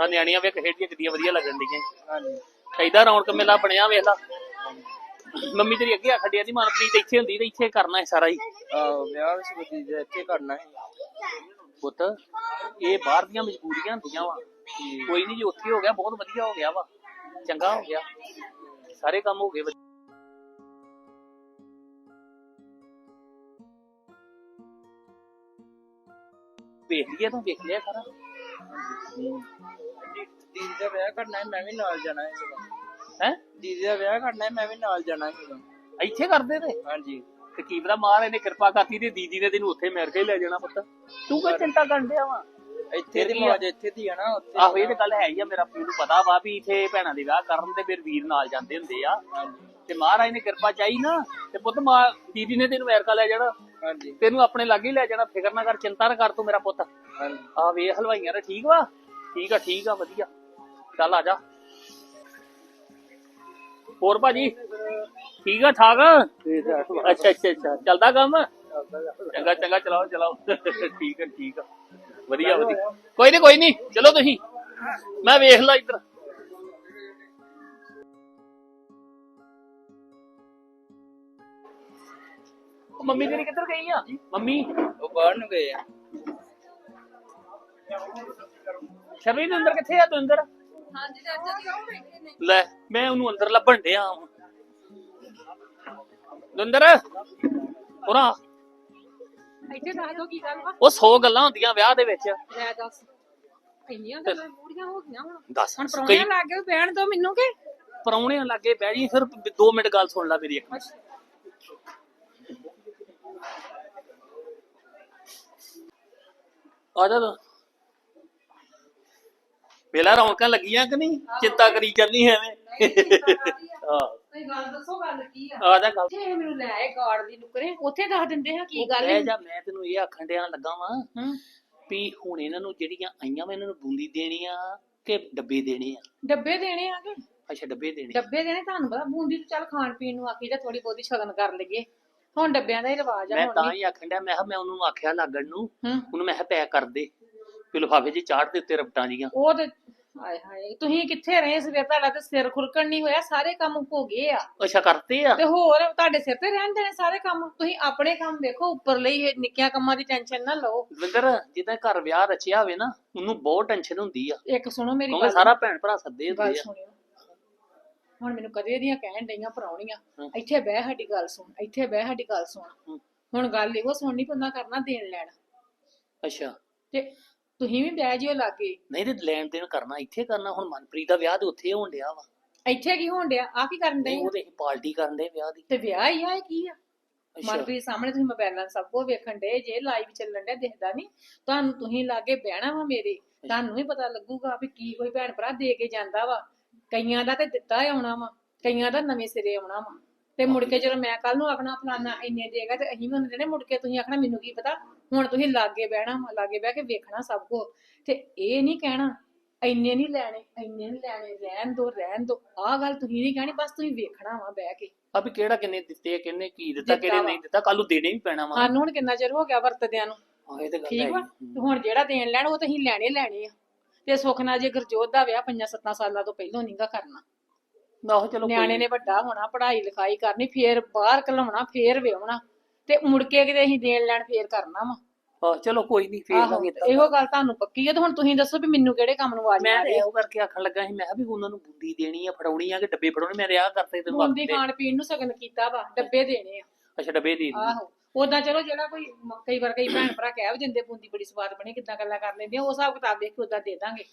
ਆ ਨਿਆਣੀਆਂ ਵੇਖ ਖੇਡੀਆਂ ਕਿੱਡੀਆਂ ਵਧੀਆ ਲੱਗਣ ਡੀਆਂ ਹਾਂਜੀ। ਐਦਾਂ ਰੌਣਕ ਮੇਲਾ ਬਣਿਆ ਵੇਖ ਲਾ। ਮੰਮੀ ਤੇਰੀ ਅੱਗੇ ਆਖੜਿਆ ਦੀ ਮਨਪ੍ਰੀਤ ਇੱਥੇ ਹੁੰਦੀ ਤੇ ਇੱਥੇ ਕਰਨਾ ਹੈ ਸਾਰਾ ਹੀ। ਆਹੋ ਵਿਆਹ ਵਿੱਚ ਬਤੀ ਇੱਥੇ ਕਰਨਾ ਹੈ। ਪੁੱਤ ਇਹ ਬਾਹਰ ਦੀਆਂ ਮਜਬੂਰੀਆਂ ਹੁੰਦੀਆਂ ਵਾ। ਕੋਈ ਨਹੀਂ ਜੀ ਉੱਥੇ ਹੋ ਗਿਆ ਬਹੁਤ ਵਧੀਆ ਹੋ ਗਿਆ ਵਾ। ਚੰਗਾ ਹੋ ਗਿਆ। ਸਾਰੇ ਕੰਮ ਹੋ ਗਏ। ਵੇਖ ਲਿਆ ਤੂੰ ਵੇਖ ਲਿਆ ਸਾਰਾ। ਦੀਦੀ ਦਾ ਵਿਆਹ ਕਰਨਾ ਹੈ ਮੈਂ ਵੀ ਨਾਲ ਜਾਣਾ ਹੈ ਹੈ? ਦੀਦੀ ਦਾ ਵਿਆਹ ਕਰਨਾ ਹੈ ਮੈਂ ਵੀ ਨਾਲ ਜਾਣਾ ਹੈ ਇੱਥੇ ਕਰਦੇ ਤੇ? ਹਾਂਜੀ। ਤੇ ਕੀ ਪਤਾ ਮਾਰ ਇਹਨੇ ਕਿਰਪਾ ਕਰਤੀ ਤੇ ਦੀਦੀ ਨੇ ਤੈਨੂੰ ਉੱਥੇ ਮਿਲ ਕੇ ਲੈ ਜਾਣਾ ਪੁੱਤ। ਤੂੰ ਕੋਈ ਚਿੰਤਾ ਕਰਨ ਡਿਆ ਵਾ? ਇੱਥੇ ਦੀ? ਮੌਜ ਇੱਥੇ ਦੀ ਆ ਨਾ ਉੱਥੇ ਆਹੋ ਇਹ ਤੇ ਗੱਲ ਹੈ ਹੀ ਆ ਮੇਰਾ ਮੈਨੂੰ ਪਤਾ ਵਾ ਵੀ ਇੱਥੇ ਭੈਣਾਂ ਦੇ ਵਿਆਹ ਕਰਨ ਤੇ ਫਿਰ ਵੀਰ ਨਾਲ ਜਾਂਦੇ ਹੁੰਦੇ ਆ। ਤੇ ਮਹਾਰਾਜ ਨੇ ਕਿਰਪਾ ਚਾਹੀ ਨਾ ਤੇ ਪੁੱਤ ਮਾਂ ਦੀਦੀ ਨੇ ਤੈਨੂੰ ਅਮਰੀਕਾ ਲੈ ਜਾਣਾ। ਹਾਂਜੀ। ਤੈਨੂੰ ਆਪਣੇ ਲਾਗੇ ਹੀ ਲੈ ਜਾਣਾ ਫਿਕਰ ਨਾ ਕਰ ਚਿੰਤਾ ਨਾ ਕਰ ਤੂੰ ਮੇਰਾ ਪੁੱਤ। ਹਾਂਜੀ। ਆ ਵੇਖ ਹਲਵਾਈਆਂ ਦਾ ਠੀਕ ਵਾ? ਠੀਕ ਆ ਠੀਕ ਆ ਵਧੀਆ। ਚੱਲ ਆ ਜਾ। ਹੋਰ ਭਾਜੀ? ਠੀਕ ਆ ਠਾਕ? ਅੱਛਾ ਅੱਛਾ ਅੱਛਾ। ਚੱਲਦਾ ਕੰਮ। ਚੰਗਾ ਚੰਗਾ ਚਲਾਓ ਚਲਾਓ। ਠੀਕ ਆ ਠੀਕ ਆ। ਵਧੀਆ ਵਧੀਆ। ਕੋਈ ਨਹੀਂ ਕੋਈ ਨਹੀਂ ਚਲੋ ਤੁਸੀਂ। ਮੈਂ ਵੇਖ ਲਾ ਇੱਧਰ। ਉਹ ਮੰਮੀ ਤੇਰੀ ਕਿੱਧਰ ਗਈ ਆ? ਮੰਮੀ? ਉਹ ਬਾਹਰ ਨੂੰ ਗਏ ਆ। ਸ਼ਮੀ ਦੇ ਅੰਦਰ ਕਿੱਥੇ ਆ? ਤੂੰ ਅੰਦਰ। ਹਾਂਜੀ ਚਾਚਾ ਜੀ ਉਹ ਬੈਠੇ ਨੇ ਲੈ ਮੈਂ ਉਹਨੂੰ ਅੰਦਰ ਲੱਭਣ ਡਿਆ ਵਾਂ। ਦੰਦਰ ਹੋਰਾ। ਇੱਥੇ ਦੱਸ ਦੋ ਕੀ ਗੱਲ ਵਾ? ਉਹ 100 ਗੱਲਾਂ ਹੁੰਦੀਆਂ ਵਿਆਹ ਦੇ ਵਿੱਚ। ਲੈ ਦੱਸ। ਇੰਨੀਆਂ ਗੱਲਾਂ ਪੂਰੀਆਂ ਹੋ ਗਈਆਂ ਹੁਣ। ਦੱਸ ਹੁਣ ਕਈ ਪਰੌਣਿਆਂ ਲੱਗ ਗਏ ਬਹਿਣ ਦੋ ਮੈਨੂੰ ਕਿ? ਪਰੌਣਿਆਂ ਲੱਗੇ ਬਹਿ ਜੀ ਫਿਰ 2 ਮਿੰਟ ਗੱਲ ਸੁਣ ਲੈ ਮੇਰੀ ਇੱਕ। ਆ ਜਾ। ਵੇਲਾ ਰੌਣਕਾਂ ਲੱਗੀਆਂ ਕਿ ਨਹੀਂ? ਚਿੰਤਾ ਕਰੀ ਚੱਲਨੀ ਐਵੇਂ। ਹਾਂ। ਕੋਈ ਗੱਲ ਦੱਸੋ ਗੱਲ ਕੀ ਆ? ਆ ਜਾ ਗੱਲ। ਇਹ ਮੈਨੂੰ ਲੈ ਆਏ ਗਾਰਡ ਦੀ ਨੁਕਰੇ ਉੱਥੇ ਦੱਸ ਦਿੰਦੇ ਆ ਕੀ ਗੱਲ ਕਹਿ ਹੈ। ਜਾ ਮੈਂ ਤੈਨੂੰ ਇਹ ਆਖਣ ਡਿਆ ਲੱਗਾ ਵਾਂ ਹੂੰ। ਵੀ ਹੁਣ ਇਹਨਾਂ ਨੂੰ ਜਿਹੜੀਆਂ ਆਈਆਂ ਵਾ ਇਹਨਾਂ ਨੂੰ ਬੂੰਦੀ ਦੇਣੀ ਆ ਕਿ ਡੱਬੇ ਦੇਣੇ ਆ? ਡੱਬੇ ਦੇਣੇ ਆ ਕਿ? ਅੱਛਾ ਡੱਬੇ ਦੇਣੇ ਡੱਬੇ ਦੇਣੇ ਤੁਹਾਨੂੰ ਪਤਾ ਬੂੰਦੀ ਤੇ ਚੱਲ ਖਾਣ ਪੀਣ ਨੂੰ ਆਖੀ ਜਾਂ ਥੋੜੀ ਬਹੁਤੀ ਸ਼ਗਨ ਕਰ ਲਈਏ। ਹੁਣ ਡੱਬਿਆਂ ਦਾ ਹੀ ਰਿਵਾਜ ਆ ਮੈਂ ਹੁਣ ਤਾਂ ਨਹੀਂ ਹੀ ਆਖਣ ਡਿਆ ਮੈਂ ਕਿਹਾ ਮੈਂ ਉਹਨੂੰ ਆਖਿਆ ਲੱਗਣ ਨੂੰ ਹੂੰ। ਉਹਨੂੰ ਮੈਂ ਕਿਹਾ ਪੈਕ ਕਰ ਦੇ ਵੀ ਲਿਫਾਫੇ 'ਚ ਚਾੜ ਦੇ ਉੱਤੇ ਰਬਟਾਂ ਜੀਆਂ। ਉਹ ਤੇ ਹਾਏ ਹਾਏ ਤੁਸੀਂ ਕਿੱਥੇ ਰਹੇ ਸਵੇਰ? ਤੁਹਾਡਾ ਤੇ ਸਿਰ ਖੁਰਕਣ ਨਹੀਂ ਹੋਇਆ ਸਾਰੇ ਕੰਮ ਹੋ ਗਏ ਆ। ਅੱਛਾ ਕਰਤੇ ਆ? ਤੇ ਹੋਰ ਤੁਹਾਡੇ ਸਿਰ ਤੇ ਰਹਿਣ ਦੇਣੇ ਸਾਰੇ ਕੰਮ? ਤੁਸੀਂ ਆਪਣੇ ਕੰਮ ਵੇਖੋ ਉੱਪਰ ਲਈ ਨਿੱਕੀਆਂ ਕੰਮਾਂ ਦੀ ਟੈਨਸ਼ਨ ਨਾ ਲਓ। ਵਿੰਦਰ ਜਿੱਦਾਂ ਘਰ ਵਿਆਹ ਰਚਿਆ ਹੋਵੇ ਨਾ ਉਹਨੂੰ ਬਹੁਤ ਟੈਨਸ਼ਨ ਹੁੰਦੀ ਆ। ਇੱਕ ਸੁਣੋ ਮੇਰੀ ਕਿਉਂਕਿ ਗੱਲ। ਸਾਰਾ ਭੈਣ ਭਰਾ ਸੱਦੇ ਗੱਲ ਹੁੰਦੇ ਆ। ਸੁਣਿਓ। ਹੁਣ ਮੈਨੂੰ ਕਦੇ ਦੀਆਂ ਕਹਿਣ ਡਈਆਂ ਪਰਾਉਣੀਆਂ ਹਮ। ਇੱਥੇ ਬਹਿ ਸਾਡੀ ਗੱਲ ਸੁਣ ਇੱਥੇ ਬਹਿ ਸਾਡੀ ਗੱਲ ਸੁਣ। ਹੁਣ ਗੱਲ ਇਹੋ ਸੁਣਨੀ ਪੈਂਦਾ ਕਰਨਾ ਦੇਣ ਲੈਣ। ਅੱਛਾ। ਤੇ ਤੁਸੀਂ ਵੀ ਬਹਿ ਜਿਓ ਲਾਗੇ। ਨਹੀਂ ਤੇ ਲੈਣ ਦੇਣ ਕਰਨਾ ਇੱਥੇ ਕਰਨਾ ਹੁਣ ਮਨਪ੍ਰੀਤ ਦਾ ਵਿਆਹ ਤੇ ਉੱਥੇ ਹੋਣ ਡਿਆ ਵਾ। ਇੱਥੇ ਕੀ ਹੋਣ ਡਿਆ? ਆ ਕੀ ਕਰਨ ਨਹੀਂ ਆ? ਉਹਦੇ ਪਾਰਟੀ ਕਰਨ ਦੇ ਵਿਆਹ ਦੀ। ਤੇ ਵਿਆਹ ਹੀ ਆ ਇਹ ਕੀ ਆ? ਅੱਛਾ। ਮਨਪ੍ਰੀਤ ਸਾਹਮਣੇ ਤੁਸੀਂ ਮੋਬਾਈਲਾਂ 'ਚ ਸਭ ਕੁਝ ਵੇਖਣ ਡੇ ਜੇ ਲਾਈਵ ਚੱਲਣ ਡਿਆ ਦਿਖਦਾ ਨਹੀਂ। ਤੁਹਾਨੂੰ ਤੁਸੀਂ ਲਾਗੇ ਬਹਿਣਾ ਵਾ ਮੇਰੇ ਤੁਹਾਨੂੰ ਵੀ ਪਤਾ ਲੱਗੂਗਾ ਵੀ ਕੀ ਕੋਈ ਭੈਣ ਭਰਾ ਦੇ ਕੇ ਜਾਂਦਾ ਵਾ। ਕਈਆਂ ਦਾ ਤੇ ਦਿੱਤਾ ਹੀ ਆਉਣਾ ਵਾ ਕਈਆਂ ਦਾ ਨਵੇਂ ਸਿਰੇ ਆਉਣਾ ਵਾ। ਤੇ ਮੁੜ ਕੇ ਜਦੋਂ ਮੈਂ ਕੱਲ ਨੂੰ ਆਖਣਾ ਫਲਾਨਾ ਇੰਨੇ ਦੇਗਾ ਤੇ ਅਸੀਂ ਵੀ ਉਹਨੂੰ ਦੇਣੇ ਮੁੜ ਕੇ ਤੁਸੀਂ ਆਖਣਾ ਮੈਨੂੰ ਕੀ ਪਤਾ? ਹੁਣ ਤੁਸੀਂ ਲਾਗੇ ਬਹਿਣਾ ਵਾ ਲਾਗੇ ਬਹਿ ਕੇ ਵੇਖਣਾ ਸਭ ਕੁਝ ਤੇ ਇਹ ਨਹੀਂ ਕਹਿਣਾ ਇੰਨੇ ਨਹੀਂ ਲੈਣੇ ਇੰਨੇ ਨਹੀਂ ਲੈਣੇ ਰਹਿਣ ਦੋ ਰਹਿਣ ਦੋ। ਆਹ ਗੱਲ ਤੁਸੀਂ ਨਹੀਂ ਕਹਿਣੀ ਬਸ ਤੁਸੀਂ ਵੇਖਣਾ ਵਾ ਬਹਿ ਕੇ। ਆ ਵੀ ਕਿਹੜਾ ਕਿੰਨੇ ਦਿੱਤੇ ਆ, ਕਿੰਨੇ ਕੀ ਦਿੱਤਾ ਵਾ। ਨਹੀਂ ਦਿੱਤਾ ਕੱਲ ਨੂੰ ਦੇਣੇ ਵੀ ਪੈਣਾ ਵਾ। ਸਾਨੂੰ ਹੁਣ ਕਿੰਨਾ ਚਿਰ ਹੋ ਗਿਆ ਵਰਤਦਿਆਂ ਨੂੰ। ਹਾਂ ਇਹ ਤੇ ਗੱਲ ਠੀਕ ਵਾ? ਹੈ ਤੇ ਹੁਣ ਜਿਹੜਾ ਦੇਣ ਲੈਣ ਉਹ ਤਾਂ ਅਸੀਂ ਲੈਣੇ ਲੈਣੇ ਆ। ਤੇ ਸੁੱਖ ਨਾਲ ਜੇ ਗੁਰਜੋਤ ਦਾ ਵਿਆਹ ਪੰਜਾਂ ਸੱਤਾਂ ਸਾਲਾਂ ਤੋਂ ਪਹਿਲਾਂ ਨਹੀਂਗਾ ਕਰਨਾ। ਆਹੋ ਚਲੋ ਕੋਈ ਨਿਆਣੇ ਨੇ ਵੱਡਾ ਹੋਣਾ ਪੜ੍ਹਾਈ ਲਿਖਾਈ ਕਰਨੀ ਫੇਰ ਬਾਹਰ ਘਲਾਉਣਾ ਫੇਰ ਵਿਆਹਣਾ। ਤੇ ਮੁੜ ਕੇ ਕਿਤੇ ਅਸੀਂ ਦੇਣ ਲੈਣ ਫੇਰ ਕਰਨਾ ਵਾ। ਆਹ, ਚਲੋ ਕੋਈ ਨਹੀਂ ਫੇਰ ਆਹੋ ਲਾਂਗੇ ਤੇ। ਇਹੋ ਗੱਲ ਤੁਹਾਨੂੰ ਪੱਕੀ ਹੈ ਤੇ ਹੁਣ ਤੁਸੀਂ ਦੱਸੋ ਵੀ ਮੈਨੂੰ ਕਿਹੜੇ ਕੰਮ ਨੂੰ ਆਵਾਜ਼ ਮੈਂ ਮਾਰੀ ਤੇ ਇਹੋ ਕਰਕੇ ਆਖਣ ਲੱਗਾ ਸੀ ਮੈਂ ਕਿਹਾ ਵੀ ਉਹਨਾਂ ਨੂੰ ਬੁੰਦੀ ਦੇਣੀ ਆ ਫੜਾਉਣੀ ਆ ਕਿ ਡੱਬੇ ਫੜਾਉਣੇ? ਮੈਂ ਰਿਆ ਕਰਤੇ ਤੈਨੂੰ ਬੂੰਦੀ ਆਖਦੇ। ਖਾਣ ਪੀਣ ਨੂੰ ਸਗਨ ਕੀਤਾ ਵਾ ਡੱਬੇ ਦੇਣੇ ਆ। ਅੱਛਾ ਡੱਬੇ ਦੇ ਦੀ ਆਹੋ ਉਦਾਂ ਚਲੋ ਜਿਹੜਾ ਕੋਈ ਕਈ ਵਾਰ ਕਈ ਭੈਣ ਭਰਾ ਕਹਿ ਵੀ ਦਿੰਦੇ ਬੂੰਦੀ ਬੜੀ ਸਵਾਦ ਬਣੀ ਕਿੱਦਾਂ ਗੱਲਾਂ ਕਰ ਲੈਂਦੇ ਆ ਉਹ ਹਿਸਾਬ ਕਿਤਾਬ ਦੇਖ ਕੇ ਉਦਾਂ ਦੇ ਦਾਂਗੇ।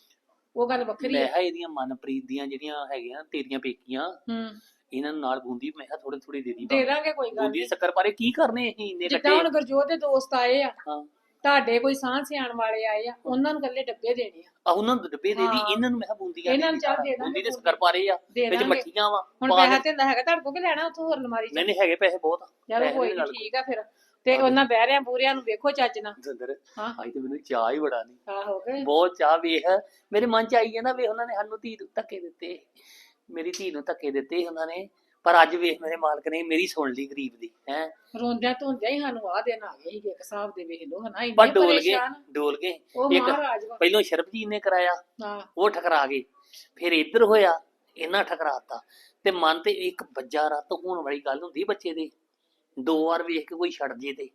ਉਹ ਗੱਲ ਵੱਖਰੀ ਮੈਂ ਹੈ ਕਿਹਾ ਇਹਦੀਆਂ ਮਨਪ੍ਰੀਤ ਦੀਆਂ ਜਿਹੜੀਆਂ ਹੈਗੀਆਂ ਤੇਰੀਆਂ ਪੇਕੀਆਂ ਹੂੰ। ਇਹਨਾਂ ਨੂੰ ਨਾਲ ਬੂੰਦੀ ਮੈਂ ਕਿਹਾ ਥੋੜੀ ਥੋੜੀ ਦੇ ਦੀ ਦੇ ਦਾਂਗੇ ਕੋਈ ਗੱਲ ਬੂੰਦੀ ਦੇ ਸ਼ੱਕਰ ਪਾਰੇ ਕੀ ਕਰਨੇ ਅਸੀਂ ਇੰਨੇ ਜਿੱਦਾਂ ਹੁਣ ਗੁਰਜੋਤ ਦੇ ਦੋਸਤ ਆਏ ਆ ਹਾਂ। ਤੁਹਾਡੇ ਕੋਈ ਸਾਂਝ ਸਿਆਣ ਵਾਲੇ ਆਏ ਆ ਉਹਨਾਂ ਨੂੰ ਕੱਲੇ ਡੱਬੇ ਦੇਣੇ ਆ। ਆ ਉਹਨਾਂ ਨੂੰ ਡੱਬੇ ਦੇ ਦੀ। ਇਹਨਾਂ ਨੂੰ ਮੈਂ ਕਿਹਾ ਬੂੰਦੀਆਂ ਇਹਨਾਂ ਨੂੰ ਚੱਲ ਦੇ ਦਾਂਗੇ ਬੂੰਦੀ ਦੇ ਸ਼ੱਕਰ ਪਾਰੇ ਆ ਵਿੱਚ ਮੱਠੀਆਂ ਵਾ ਹੁਣ ਪੈਸਾ ਤੇ ਹੈਗਾ ਤੁਹਾਡੇ ਕੋਲ ਕਿ ਲੈਣਾ ਉੱਥੋਂ ਹੋਰ ਅਲਮਾਰੀ ਚ? ਨਹੀਂ ਨਹੀਂ ਹੈਗੇ ਪੈਸੇ ਬਹੁਤ ਚਲੋ ਕੋਈ ਠੀਕ ਆ ਫਿਰ। ਤੇ ਉਹਨਾਂ ਬਹਿਰਿਆਂ ਬੂਰਿਆਂ ਨੂੰ ਵੇਖੋ ਚੱਜ ਨਾਲ। ਜਿੰਦਰ ਹਾਂ। ਆਈ ਤੇ ਮੈਨੂੰ ਚਾਹ ਹੀ ਬੜਾ ਨਹੀਂ। ਆਹੋ ਬਹੁਤ ਚਾਹ ਵੇਖ। ਮੇਰੇ ਮਨ ਚ ਆਈ ਜਾਂਦਾ ਵੇ ਉਹਨਾਂ ਨੇ ਸਾਨੂੰ ਧੀ ਧੱਕੇ ਦਿੱਤੇ। ਮੇਰੀ ਧੀ ਨੂੰ ਧੱਕੇ ਦਿੱਤੇ ਉਹਨਾਂ ਨੇ ਪਰ ਅੱਜ ਵੇਖ ਮੇਰੇ ਮਾਲਕ ਨੇ ਮੇਰੀ ਸੁਣ ਲਈ ਗਰੀਬ ਦੀ ਹੈ। ਰੋਂਦਿਆਂ ਧੋਂਦਿਆਂ ਹੀ ਸਾਨੂੰ ਆ ਦੇਣ ਆ ਗਏ ਸੀਗੇ ਇੱਕ ਹਿਸਾਬ ਦੇ ਵੇਖ ਲਓ ਹਨਾ ਪਰ ਇੰਨੇ ਡੋਲ ਗਏ ਪਰੇਸ਼ਾਨ। ਡੋਲ ਗਏ। ਉਹ ਇੱਕ ਮਹਾਰਾਜ ਵਾ। ਪਹਿਲੋਂ ਸ਼ਰਬਜੀਤ ਨੇ ਕਰਾਇਆ ਹਾਂ। ਉਹ ਠਕਰਾ ਗਏ ਫਿਰ ਇੱਧਰ ਹੋਇਆ ਇਹਨਾਂ ਠਕਰਾਤਾ। ਤੇ ਮਨ ਤੇ ਇੱਕ ਬੱਜਾ ਰੱਤ ਹੋਣ ਵਾਲੀ ਗੱਲ ਹੁੰਦੀ ਬੱਚੇ ਦੇ ਦੋ ਵਾਰ ਵੇਖ ਕੇ ਕੋਈ ਛੱਡ ਜੇ ਤੇ।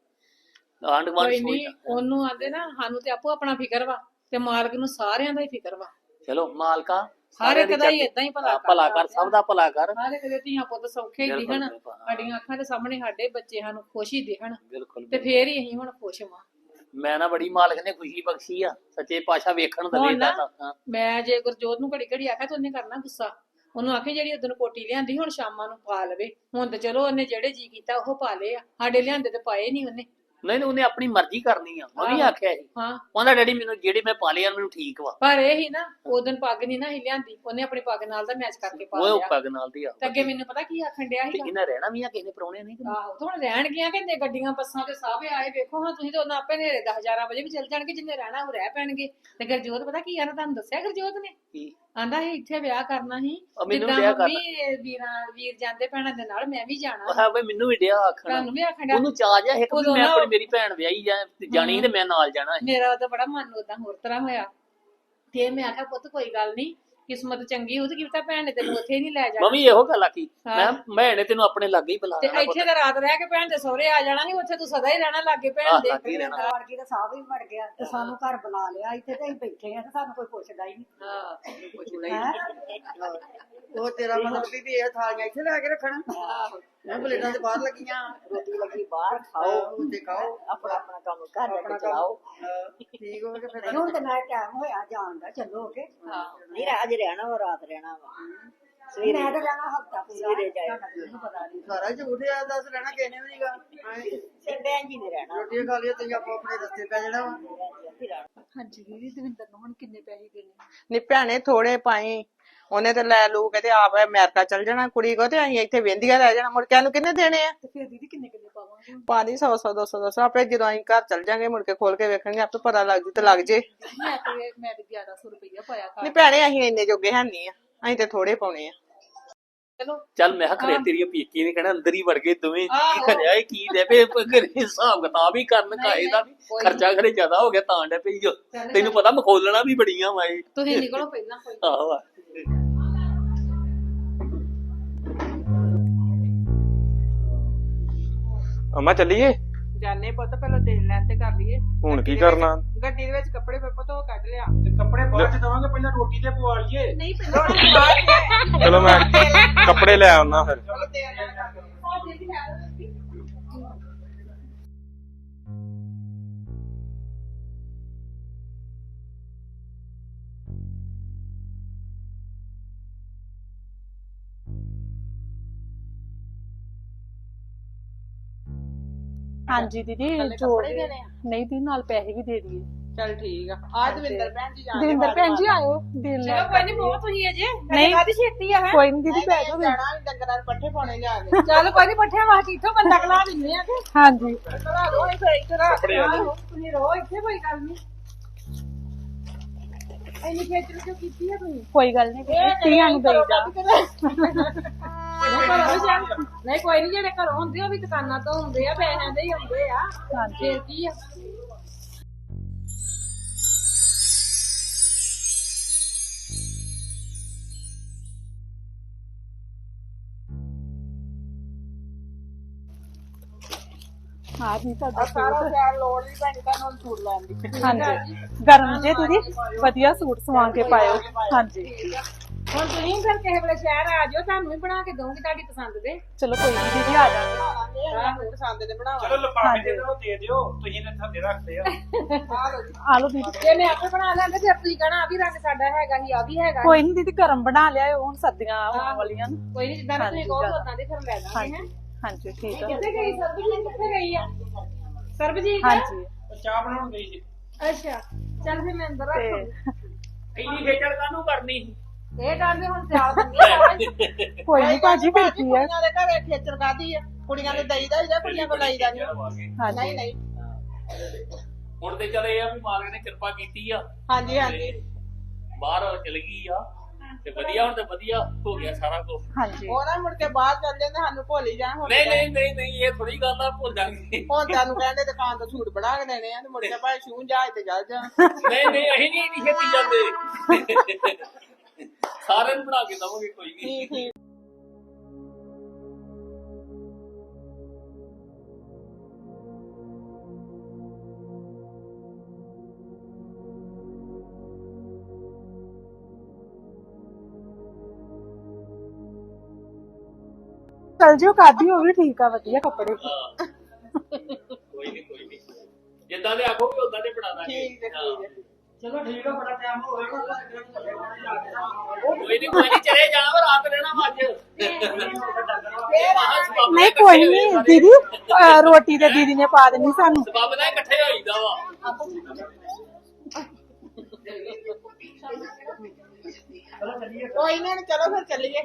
ਆਂਡ ਗਵਾਂਡ ਕੋਈ ਨਹੀਂ ਸੋਚਦਾ ਉਹਨੂੰ ਆਂਦੇ ਨਾ ਸਾਨੂੰ ਤੇ ਆਪੋ ਆਪਣਾ ਫਿਕਰ ਵਾ ਤੇ ਮਾਲਕ ਨੂੰ ਸਾਰਿਆਂ ਦਾ ਹੀ ਫਿਕਰ ਵਾ। ਚਲੋ ਮਾਲਕਾ ਹਰ ਇੱਕ ਦੀ ਹੀ ਇਦਾਂ ਹੀ ਭਲਾ ਹਾਂ, ਭਲਾ ਕਰ ਸਭ ਦਾ ਭਲਾ ਕਰ। ਹਰ ਇੱਕ ਦੇ ਧੀਆਂ ਪੁੱਤ ਸੌਖੇ ਹੀ ਦਿਖਣ ਹਾਂ। ਸਾਡੀਆਂ ਅੱਖਾਂ ਦੇ ਸਾਹਮਣੇ ਸਾਡੇ ਬੱਚੇ ਸਾਨੂੰ ਖੁਸ਼ ਹੀ ਦਿਖਣ ਬਿਲਕੁਲ ਤੇ ਫੇਰ ਹੀ ਅਸੀਂ ਹੁਣ ਖੁਸ਼ ਵਾਂ। ਮੈਂ ਨਾ ਬੜੀ ਮਾਲਕ ਨੇ ਖੁਸ਼ੀ ਬਖਸ਼ੀ ਆ। ਸੱਚੇ ਪਾਸ਼ਾ ਵੇਖਣ ਦਵੇ ਤਾਂ ਹਾਂ। ਮੈਂ ਜੇ ਗੁਰਜੋਤ ਨੂੰ ਘੜੀ ਘੜੀ ਆਖਿਆ ਤਾਂ ਉਹਨੇ ਕਰਨਾ ਗੁੱਸਾ। ਉਹਨੂੰ ਆਖੇ ਜਿਹੜੀ ਉਦੋਂ ਕੋਟੀ ਲਿਆਂਦੀ ਹੁਣ ਸ਼ਾਮਾਂ ਨੂੰ ਪਾ ਲਵੇ। ਹੁਣ ਤੇ ਚਲੋ ਉਹਨੇ ਜਿਹੜੇ ਜੀ ਕੀਤਾ ਉਹ ਪਾ ਲਏ ਆ। ਸਾਡੇ ਲਿਆਂਦੇ ਤੇ ਪਾਏ ਨਹੀਂ ਉਹਨੇ। ਨਹੀਂ ਨਹੀਂ ਉਹਨੇ ਆਪਣੀ ਮਰਜ਼ੀ ਕਰਨੀ ਆ। ਮੈਂ ਵੀ। ਆਖਿਆ ਸੀ। ਹਾਂ। ਉਹਦਾ ਡੈਡੀ ਮੈਨੂੰ ਜਿਹੜੇ ਮੈਂ ਪਾ ਲਿਆ ਮੈਨੂੰ ਠੀਕ ਵਾ। ਪਰ ਇਹ ਹੀ ਨਾ ਉਦੋਂ ਪੱਗ ਨਹੀਂ ਨਾ ਹੀ ਲਿਆਂਦੀ। ਉਹਨੇ ਆਪਣੀ ਪੱਗ ਨਾਲ ਦਾ ਮੈਚ ਕਰਕੇ ਪਾ ਉਹ ਲਿਆ। ਪੱਗ ਨਾਲ ਦੀ ਆ। ਤੇ ਅੱਗੇ ਮੈਨੂੰ ਪਤਾ ਕੀ ਆਖਣ ਡਿਆ ਤੇ ਸੀਗਾ? ਇਹਨਾਂ ਰਹਿਣਾ ਵੀ ਆ ਕਿਸੇ ਨੇ ਪਰੋਣੇ ਨਹੀਂ ਕਿ? ਆਹੋ ਹੁਣ ਰਹਿਣਗੀਆਂ ਕਹਿੰਦੇ ਗੱਡੀਆਂ ਬੱਸਾਂ ਤੇ ਸਭ ਆਏ। ਵੇਖੋ ਹਾਂ ਤੁਸੀਂ ਤਾਂ ਉਹਨਾਂ ਆਪੇ ਨੇਰੇ 10000 ਵਜੇ ਵੀ ਚੱਲ ਜਾਣਗੇ ਜਿੰਨੇ ਰਹਿਣਾ ਉਹ ਰਹਿ ਪੈਣਗੇ। ਤੇ ਗੁਰਜੋਤ ਪਤਾ ਕੀ ਆਣਾ ਤੁਹਾਨੂੰ ਦੱਸਿਆ ਗੁਰਜੋਤ ਨੇ? ਕੀ? ਆਂਦਾ ਸੀ ਇੱਥੇ ਵਿਆਹ ਕਰਨਾ ਸੀ। ਮੈਨੂੰ ਜਿੱਦਾਂ ਵਿਆਹ ਕਰਨਾ। ਮੰਮੀ ਵੀਰਾਂ ਵੀਰ ਜਾਂਦੇ ਭੈਣਾਂ ਦੇ ਨਾਲ ਮੈਂ ਵੀ ਜਾਣਾ। ਹੈ ਬਈ ਮੈਨੂੰ ਵੀ ਡਿਆ ਆਖਣਾ। ਤੁਹਾਨੂੰ ਵੀ ਆਖਣ ਡਿਆ। ਉਹਨੂੰ ਚਾਹ ਜਾ ਇੱਕ ਵੀ ਉਦੋਂ ਮੈਂ ਨਾ ਆਪਣੀ ਮੇਰੀ ਭੈਣ ਵਿਆਹੀ ਜਾ ਤੇ ਜਾਣੀ ਤੇ ਮੈਂ ਨਾਲ ਜਾਣਾ ਸੀ। ਮੇਰਾ ਤਾਂ ਬੜਾ ਮਨ ਉਦਾਂ ਹੋਰ ਤਰ੍ਹਾਂ ਹੋਇਆ। ਤੇ ਮੈਂ ਆਖਿਆ ਪੁੱਤ ਕੋਈ ਗੱਲ ਨਹੀਂ ਕਿਸਮਤ ਚੰਗੀ ਹੋਊ ਤੇ ਕੀ ਪਤਾ ਭੈਣ ਨੇ ਤੈਨੂੰ ਉੱਥੇ ਨਹੀਂ ਲੈ ਮੈਂ ਜਾਣਾ। ਵੀ ਇਹੋ ਗੱਲ ਆਖੀ। ਮੈਂ ਮੈਂ ਨੇ ਤੈਨੂੰ ਆਪਣੇ ਲਾਗੇ ਹੀ ਬੁਲਾ ਤੇ ਲੈਣਾ ਪੁੱਤ। ਇੱਥੇ ਤਾਂ ਰਾਤ ਰਹਿ ਕੇ ਭੈਣ ਦੇ ਸਹੁਰੇ ਆ ਜਾਣਾ ਨਹੀਂ ਉੱਥੇ ਤੂੰ ਸਦਾ ਹੀ ਰਹਿਣਾ ਲਾਗੇ ਭੈਣ ਦੇ। ਲਾਗੇ ਹੀ ਰਹਿਣਾ। ਵੜ ਕੇ ਤਾਂ ਸਾਹ ਵੀ ਵੜ ਗਿਆ ਤੇ ਸਾਨੂੰ ਘਰ ਬੁਲਾ ਲਿਆ ਇੱਥੇ ਤੇ ਅਸੀਂ ਬੈਠੇ ਆ ਤੇ ਸਾਨੂੰ ਕੋਈ ਪੁੱਛਦਾ ਹੀ ਨਹੀਂ। ਹਾਂ ਉਹ ਤੇਰਾ ਮਤਲਬ ਵੀ ਵੀ ਇਹ ਥਾਲੀਆਂ ਇੱਥੇ ਲੈ ਕੇ ਰੱਖਣਾ। ਮੈਂ ਪਲੇਟਾਂ ਤੇ ਬਾਹਰ ਲੱਗੀਆਂ। ਰੋਟੀ ਲੱਗੀ ਬਾਹਰ ਖਾਓ ਉੱਤੇ ਖਾਓ। ਆਪਣਾ ਆਪਣਾ ਕੰਮ ਘਰ ਲੈ ਕੇ ਚਲਾਓ। ਠੀਕ ਹੋ ਕੇ ਫਿਰ ਹੁਣ ਤੇ ਨਾ ਟਾਈਮ ਹੋਇਆ ਜਾਣ ਦਾ ਚੱਲੋ ਕੇ। ਨਹੀਂ ਅੱਜ ਰਹਿਣਾ ਵਾ ਰਾਤ ਰਹਿਣਾ ਵਾ। ਸਵੇਰੇ ਮੈਂ ਤਾਂ ਰਹਿਣਾ ਹਫਤਾ ਸਵੇਰੇ ਜਾਏ ਨਹੀਂ। ਸਾਰਾ ਝੂਠ ਆ ਦੱਸ ਰਹਿਣਾ ਕਿਸੇ ਨੇ ਵੀ ਨਹੀਂਗਾ ਸਿੰਬਿਆਂ ਜੀ ਨੇ ਰਹਿਣਾ। ਰੋਟੀ ਖਾ ਲਈ ਤੇ ਆਪਾਂ ਆਪਣੇ ਰਸਤੇ ਪੈ ਜਾਣਾ ਹਾਂਜੀ ਦੀਦੀ ਦਵਿੰਦਰ ਨੂੰ ਹੁਣ ਕਿੰਨੇ ਪੈਸੇ ਦੇਣੇ? ਨੀ ਭੈਣੇ ਥੋੜੇ ਪਾਈ। ਉਹਨੇ ਤੇ ਲੈ ਲੂ ਕੇ ਤੇ ਆਪ ਅਮਰੀਕਾ ਚਲ ਜਾਣਾ ਕੁੜੀ ਕੋ ਤੇ ਅਸੀਂ ਇੱਥੇ ਵੇਂਦੀਆਂ ਰਹਿ ਜਾਣਾ ਮੁੜ ਕੇ ਨੂੰ ਕਿੰਨੇ ਦੇਣੇ ਆ? ਤੇ ਫਿਰ ਦੀਦੀ ਕਿੰਨੇ ਕਿੰਨੇ ਪਾਵਾਂਗੇ ਪਾਦੀ 100 100 200 200 ਆਪੇ ਜਦੋਂ ਅਸੀਂ ਘਰ ਚਲ ਜਾਾਂਗੇ ਮੁੜ ਕੇ ਖੋਲ ਕੇ ਵੇਖਣਗੇ ਆਪੇ ਪਤਾ ਲੱਗ ਜੂ ਤੇ ਲੱਗ ਜੇ। ਮੈਂ ਤੇ ਮੈਂ ਤੇ 1100 ਰੁਪਈਆ ਪਾਇਆ ਨੀ ਘਰ ਭੈਣੇ ਅਸੀਂ ਇੰਨੇ ਜੋਗੇ ਹੈ ਨਹੀਂ ਆ ਅਸੀਂ ਤੇ ਥੋੜੇ ਪਾਉਣੇ ਆ। ਚੱਲ। ਮੈਂ ਕਿਹਾ ਖਰੇ ਤੇਰੀਆਂ ਪੀਕੀ ਨੇ ਕਹਿਣਾ ਅੰਦਰ ਹੀ ਵੜ ਗਏ ਦੋਵੇਂ ਕੀ ਖਰਿਆ ਇਹ ਕੀ ਦੇ ਪਏ ਘਰੇ ਹਿਸਾਬ ਕਿਤਾਬ ਹੀ ਕਰਨ ਕਾਏ ਦਾ ਵੀ ਖਰਚਾ ਖਰੇ ਜ਼ਿਆਦਾ ਹੋ ਗਿਆ ਤਾਂ ਡੇ ਪਈ। ਤੈਨੂੰ ਪਤਾ ਮਖੋਲਣਾ ਵੀ ਬੜੀਆਂ ਵਾਏ ਤੁਸੀਂ ਨਿਕਲੋ ਪਹਿਲਾਂ ਕੋਈ ਆਹੋ ਅਮਾ ਚੱਲੀਏ? ਜਾਣੇ ਪੁੱਤ ਪਹਿਲਾਂ ਦੇਖ ਲੈਣ ਤੇ ਕਰ ਲਈਏ। ਹੁਣ ਕੀ ਕਰਨਾ? ਗੱਡੀ ਦੇ ਵਿੱਚ ਕੱਪੜੇ ਪੇ ਪੁੱਤ ਉਹ ਕੱਢ ਲਿਆ। ਕੱਪੜੇ ਬਾਅਦ ਚ ਦਵਾਂਗੇ ਪਹਿਲਾਂ ਰੋਟੀ ਤੇ ਪਵਾ ਲਈਏ। ਨਹੀਂ ਪਹਿਲਾਂ ਚਲੋ ਮੈਂ ਕੱਪੜੇ ਲੈ ਆਉਣਾ ਫਿਰ। ਹਾਂਜੀ ਦੀਦੀ ਜੋ ਨਹੀਂ ਦੀ ਨਾਲ ਪੈਸੇ ਵੀ ਦੇ ਦਈਏ। ਚੱਲ ਠੀਕ ਆ। ਆ ਦਵਿੰਦਰ ਭੈਣ ਜੀ ਜਾਣਦੇ ਦਵਿੰਦਰ ਭੈਣ ਜੀ ਆਇਓ ਦਿਨ ਲੈ ਕੋਈ ਨਹੀਂ ਬਹੁਤ ਤੁਸੀਂ ਅਜੇ। ਨਹੀਂ ਕਾਦੀ ਛੇਤੀ ਆ ਕੋਈ ਨਹੀਂ ਦੀਦੀ ਪੈ ਜਾਓ ਜਾਣਾ ਵੀ ਡੰਗਰਾਂ ਨੂੰ ਪੱਠੇ ਪਾਉਣੇ ਜਾ ਕੇ। ਚੱਲ ਕੋਈ ਨਹੀਂ ਪੱਠਿਆਂ ਵਾਸਤੇ ਇੱਥੋਂ ਬੰਦਾ ਕਲਾ ਦਿੰਦੇ ਆ ਕਿ। ਹਾਂਜੀ। ਕਲਾ ਦੋ ਇੱਥੇ ਇੱਥੇ ਰੱਖ ਆਹੋ, ਤੁਸੀਂ ਰਹੋ ਇੱਥੇ ਕੋਈ ਗੱਲ ਨਹੀਂ ਇੰਨੀ ਖੇਚਲ ਕਿਉਂ ਕੀਤੀ ਆ ਤੁਸੀਂ? ਕੋਈ ਗੱਲ ਨਹੀਂ ਤੀਆਂ ਨੂੰ ਦੇਈਦਾ ਨਹੀਂ ਕੋਈ ਨਹੀਂ ਜਿਹੜੇ ਘਰੋਂ ਹੁੰਦੇ ਆ ਉਹ ਵੀ ਦੁਕਾਨਾਂ ਤੋਂ ਹੁੰਦੇ ਆ ਪੈਸਿਆਂ ਦੇ ਹੀ ਹੁੰਦੇ ਆ। ਹਾਂਜੀ। ਫੇਰ ਕੀ ਆ? ਹਾਂ ਜੀ ਤੁਹਾਡਾ ਸਾਰਾ ਸਿਆਲ ਲੋੜ ਨਹੀਂ ਪੈਣੀ ਤੁਹਾਨੂੰ ਸੂਟ ਲੈਣ ਦੀ। ਹਾਂਜੀ। ਗਰਮ ਜੇ ਦੀਦੀ ਵਧੀਆ ਸੂਟ ਸਵਾ ਕੇ ਪਾਇਓ। ਹਾਂਜੀ। ਹੁਣ ਤੁਸੀਂ ਫਿਰ ਕਿਸੇ ਵੇਲੇ ਸ਼ਹਿਰ ਆ ਜਾਓ ਤੁਹਾਨੂੰ ਵੀ ਬਣਾ ਕੇ ਦਊਂਗੀ ਤੁਹਾਡੀ ਪਸੰਦ ਦੇ। ਚਲੋ ਕੋਈ ਨਹੀਂ ਦੀਦੀ ਆ ਜਾਵਾਂਗੇ ਆਹ ਪਸੰਦ ਦੇ ਬਣਾਵਾ ਚਲੋ ਲਫਾਫੇ ਦੇ ਦਿਓ ਦੇ ਦਿਓ ਤੁਸੀਂ ਨੇ ਥੱਲੇ ਰੱਖ ਲਿਆ ਆ ਲਓ ਦੀਦੀ। ਜੇ ਮੈਂ ਆਪੇ ਬਣਾ ਲੈਂਦੇ ਫਿਰ ਤੁਸੀਂ ਕਹਣਾ ਆ ਵੀ ਰੰਗ ਸਾਡਾ ਹੈਗਾ ਹੀ ਆ ਵੀ ਹੈਗਾ ਕੋਈ ਨਹੀਂ ਦੀਦੀ ਗਰਮ ਬਣਾ ਲਿਆ ਹੁਣ ਸਰਦੀਆਂ ਆਉਣ ਵਾਲੀਆਂ ਨੇ। ਕੋਈ ਨਹੀਂ ਜਿੱਦਾਂ ਦਾ ਤੁਸੀਂ ਕਹੋ ਉਦਾਂ ਦੇ ਫਿਰ ਲੈ ਦਾਂਗੇ ਹੈਂ। ਹਾਂਜੀ ਠੀਕ ਆ। ਕਿੱਥੇ ਗਈ ਸਰਬਜੀਤ? ਕਿੱਥੇ ਗਈ ਆ? ਸਰਬਜੀਤ? ਹਾਂਜੀ। ਚਾਹ ਬਣਾਉਣ ਗਈ ਸੀ। ਅੱਛਾ ਚੱਲ ਫਿਰ ਮੈਂ ਅੰਦਰ ਰੱਖ ਤੇ ਲਊਂ। ਇੰਨੀ ਖੇਚਲ ਕਾਹਨੂੰ ਕਰਨੀ? ਇਹ ਵੀ ਹੁਣ ਸਿਆਲ ਆ ਕੋਈ ਨਹੀਂ ਭਾਜੀ ਫਿਰ ਕੀ ਹੈ ਕੁੜੀਆਂ ਦੇ ਘਰੇ ਖੇਚਲ ਕਾਦੀ ਆ। ਕੁੜੀਆਂ ਦੇ ਦਈਦਾ ਹੀ ਜਾਂ ਕੁੜੀਆਂ ਕੋਲ ਲਈਦਾ ਨਹੀਂ ਨਹੀਂ ਨਹੀਂ। ਹੁਣ ਤੇ ਚਲੇ ਆ ਵੀ ਮਾਲਕ ਨੇ ਕਿਰਪਾ ਕੀਤੀ ਆ। ਹਾਂਜੀ ਹਾਂਜੀ। ਬਾਹਰ ਚਲ ਗਈ ਆ। ਤੇ ਵਧੀਆ ਹੁਣ ਤੇ ਵਧੀਆ ਹੋ ਗਿਆ ਸਾਰਾ ਕੁਝ ਹਾਂਜੀ। ਉਹ ਨਾ ਮੁੜ ਕੇ ਬਾਹਰ ਚੱਲ ਜਾਂਦੇ ਸਾਨੂੰ ਭੁੱਲ ਹੀ ਜਾਣ ਹੁਣ ਨਹੀਂ ਨਹੀਂ ਨਹੀਂ ਨਹੀਂ ਇਹ ਥੋੜੀ ਗੱਲ ਆ ਭੁੱਲ ਜਾਵਾਂਗੇ ਹੁਣ ਤੁਹਾਨੂੰ ਕਹਿੰਦੇ ਦੁਕਾਨ ਤੋਂ ਸੂਟ ਬਣਾ ਕੇ ਦੇਣੇ ਆ ਤੇ ਮੁੜ ਕੇ ਭਾਵੇਂ ਸ਼ੂ ਜਹਾਜ਼ ਤੇ ਚੱਲ ਜਾ। ਨਹੀਂ ਨਹੀਂ ਅਸੀਂ ਨਹੀਂ ਇੰਨੀ ਛੇਤੀ ਜਾਂਦੇ। ਸਾਰਿਆਂ ਨੂੰ ਬਣਾ ਕੇ ਦਵਾਂਗੇ ਕੋਈ ਨਹੀਂ ਚਲ ਜਿਓ ਕਾਦੀ ਹੋ ਵੀ ਠੀਕ ਆ ਵਧੀਆ ਕੱਪੜੇ। ਕੋਈ ਨਹੀਂ ਕੋਈ ਨਹੀਂ ਜਿੱਦਾਂ ਦੇ ਆਖੋਗੇ ਉਦਾਂ ਦੇ ਬਣਾ ਦਾਂਗੇ। ਠੀਕ ਹੈ ਠੀਕ ਹੈ। ਚਲੋ ਠੀਕ ਆ ਬੜਾ ਟਾਈਮ ਹੋ ਗਿਆ ਕੋਈ ਨਹੀਂ ਕੋਈ ਨਹੀਂ ਚਲੇ ਜਾਣਾ ਵਾ ਰਾਤ ਰਹਿਣਾ ਵਾ ਅੱਜ। ਨਹੀਂ ਕੋਈ ਨਹੀਂ ਦੀਦੀ ਅਹ ਰੋਟੀ ਤੇ ਦੀਦੀ ਨੇ ਪਾ ਦੇਣੀ ਸਾਨੂੰ। ਸਬਬ ਦਾ ਇਕੱਠੇ ਹੋਈਦਾ ਵਾ। ਕੋਈ ਨਹੀਂ ਚਲੋ ਫਿਰ ਚੱਲੀਏ।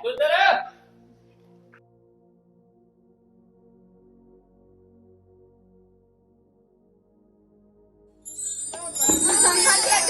ਗੁੱਦਰ 你是张大千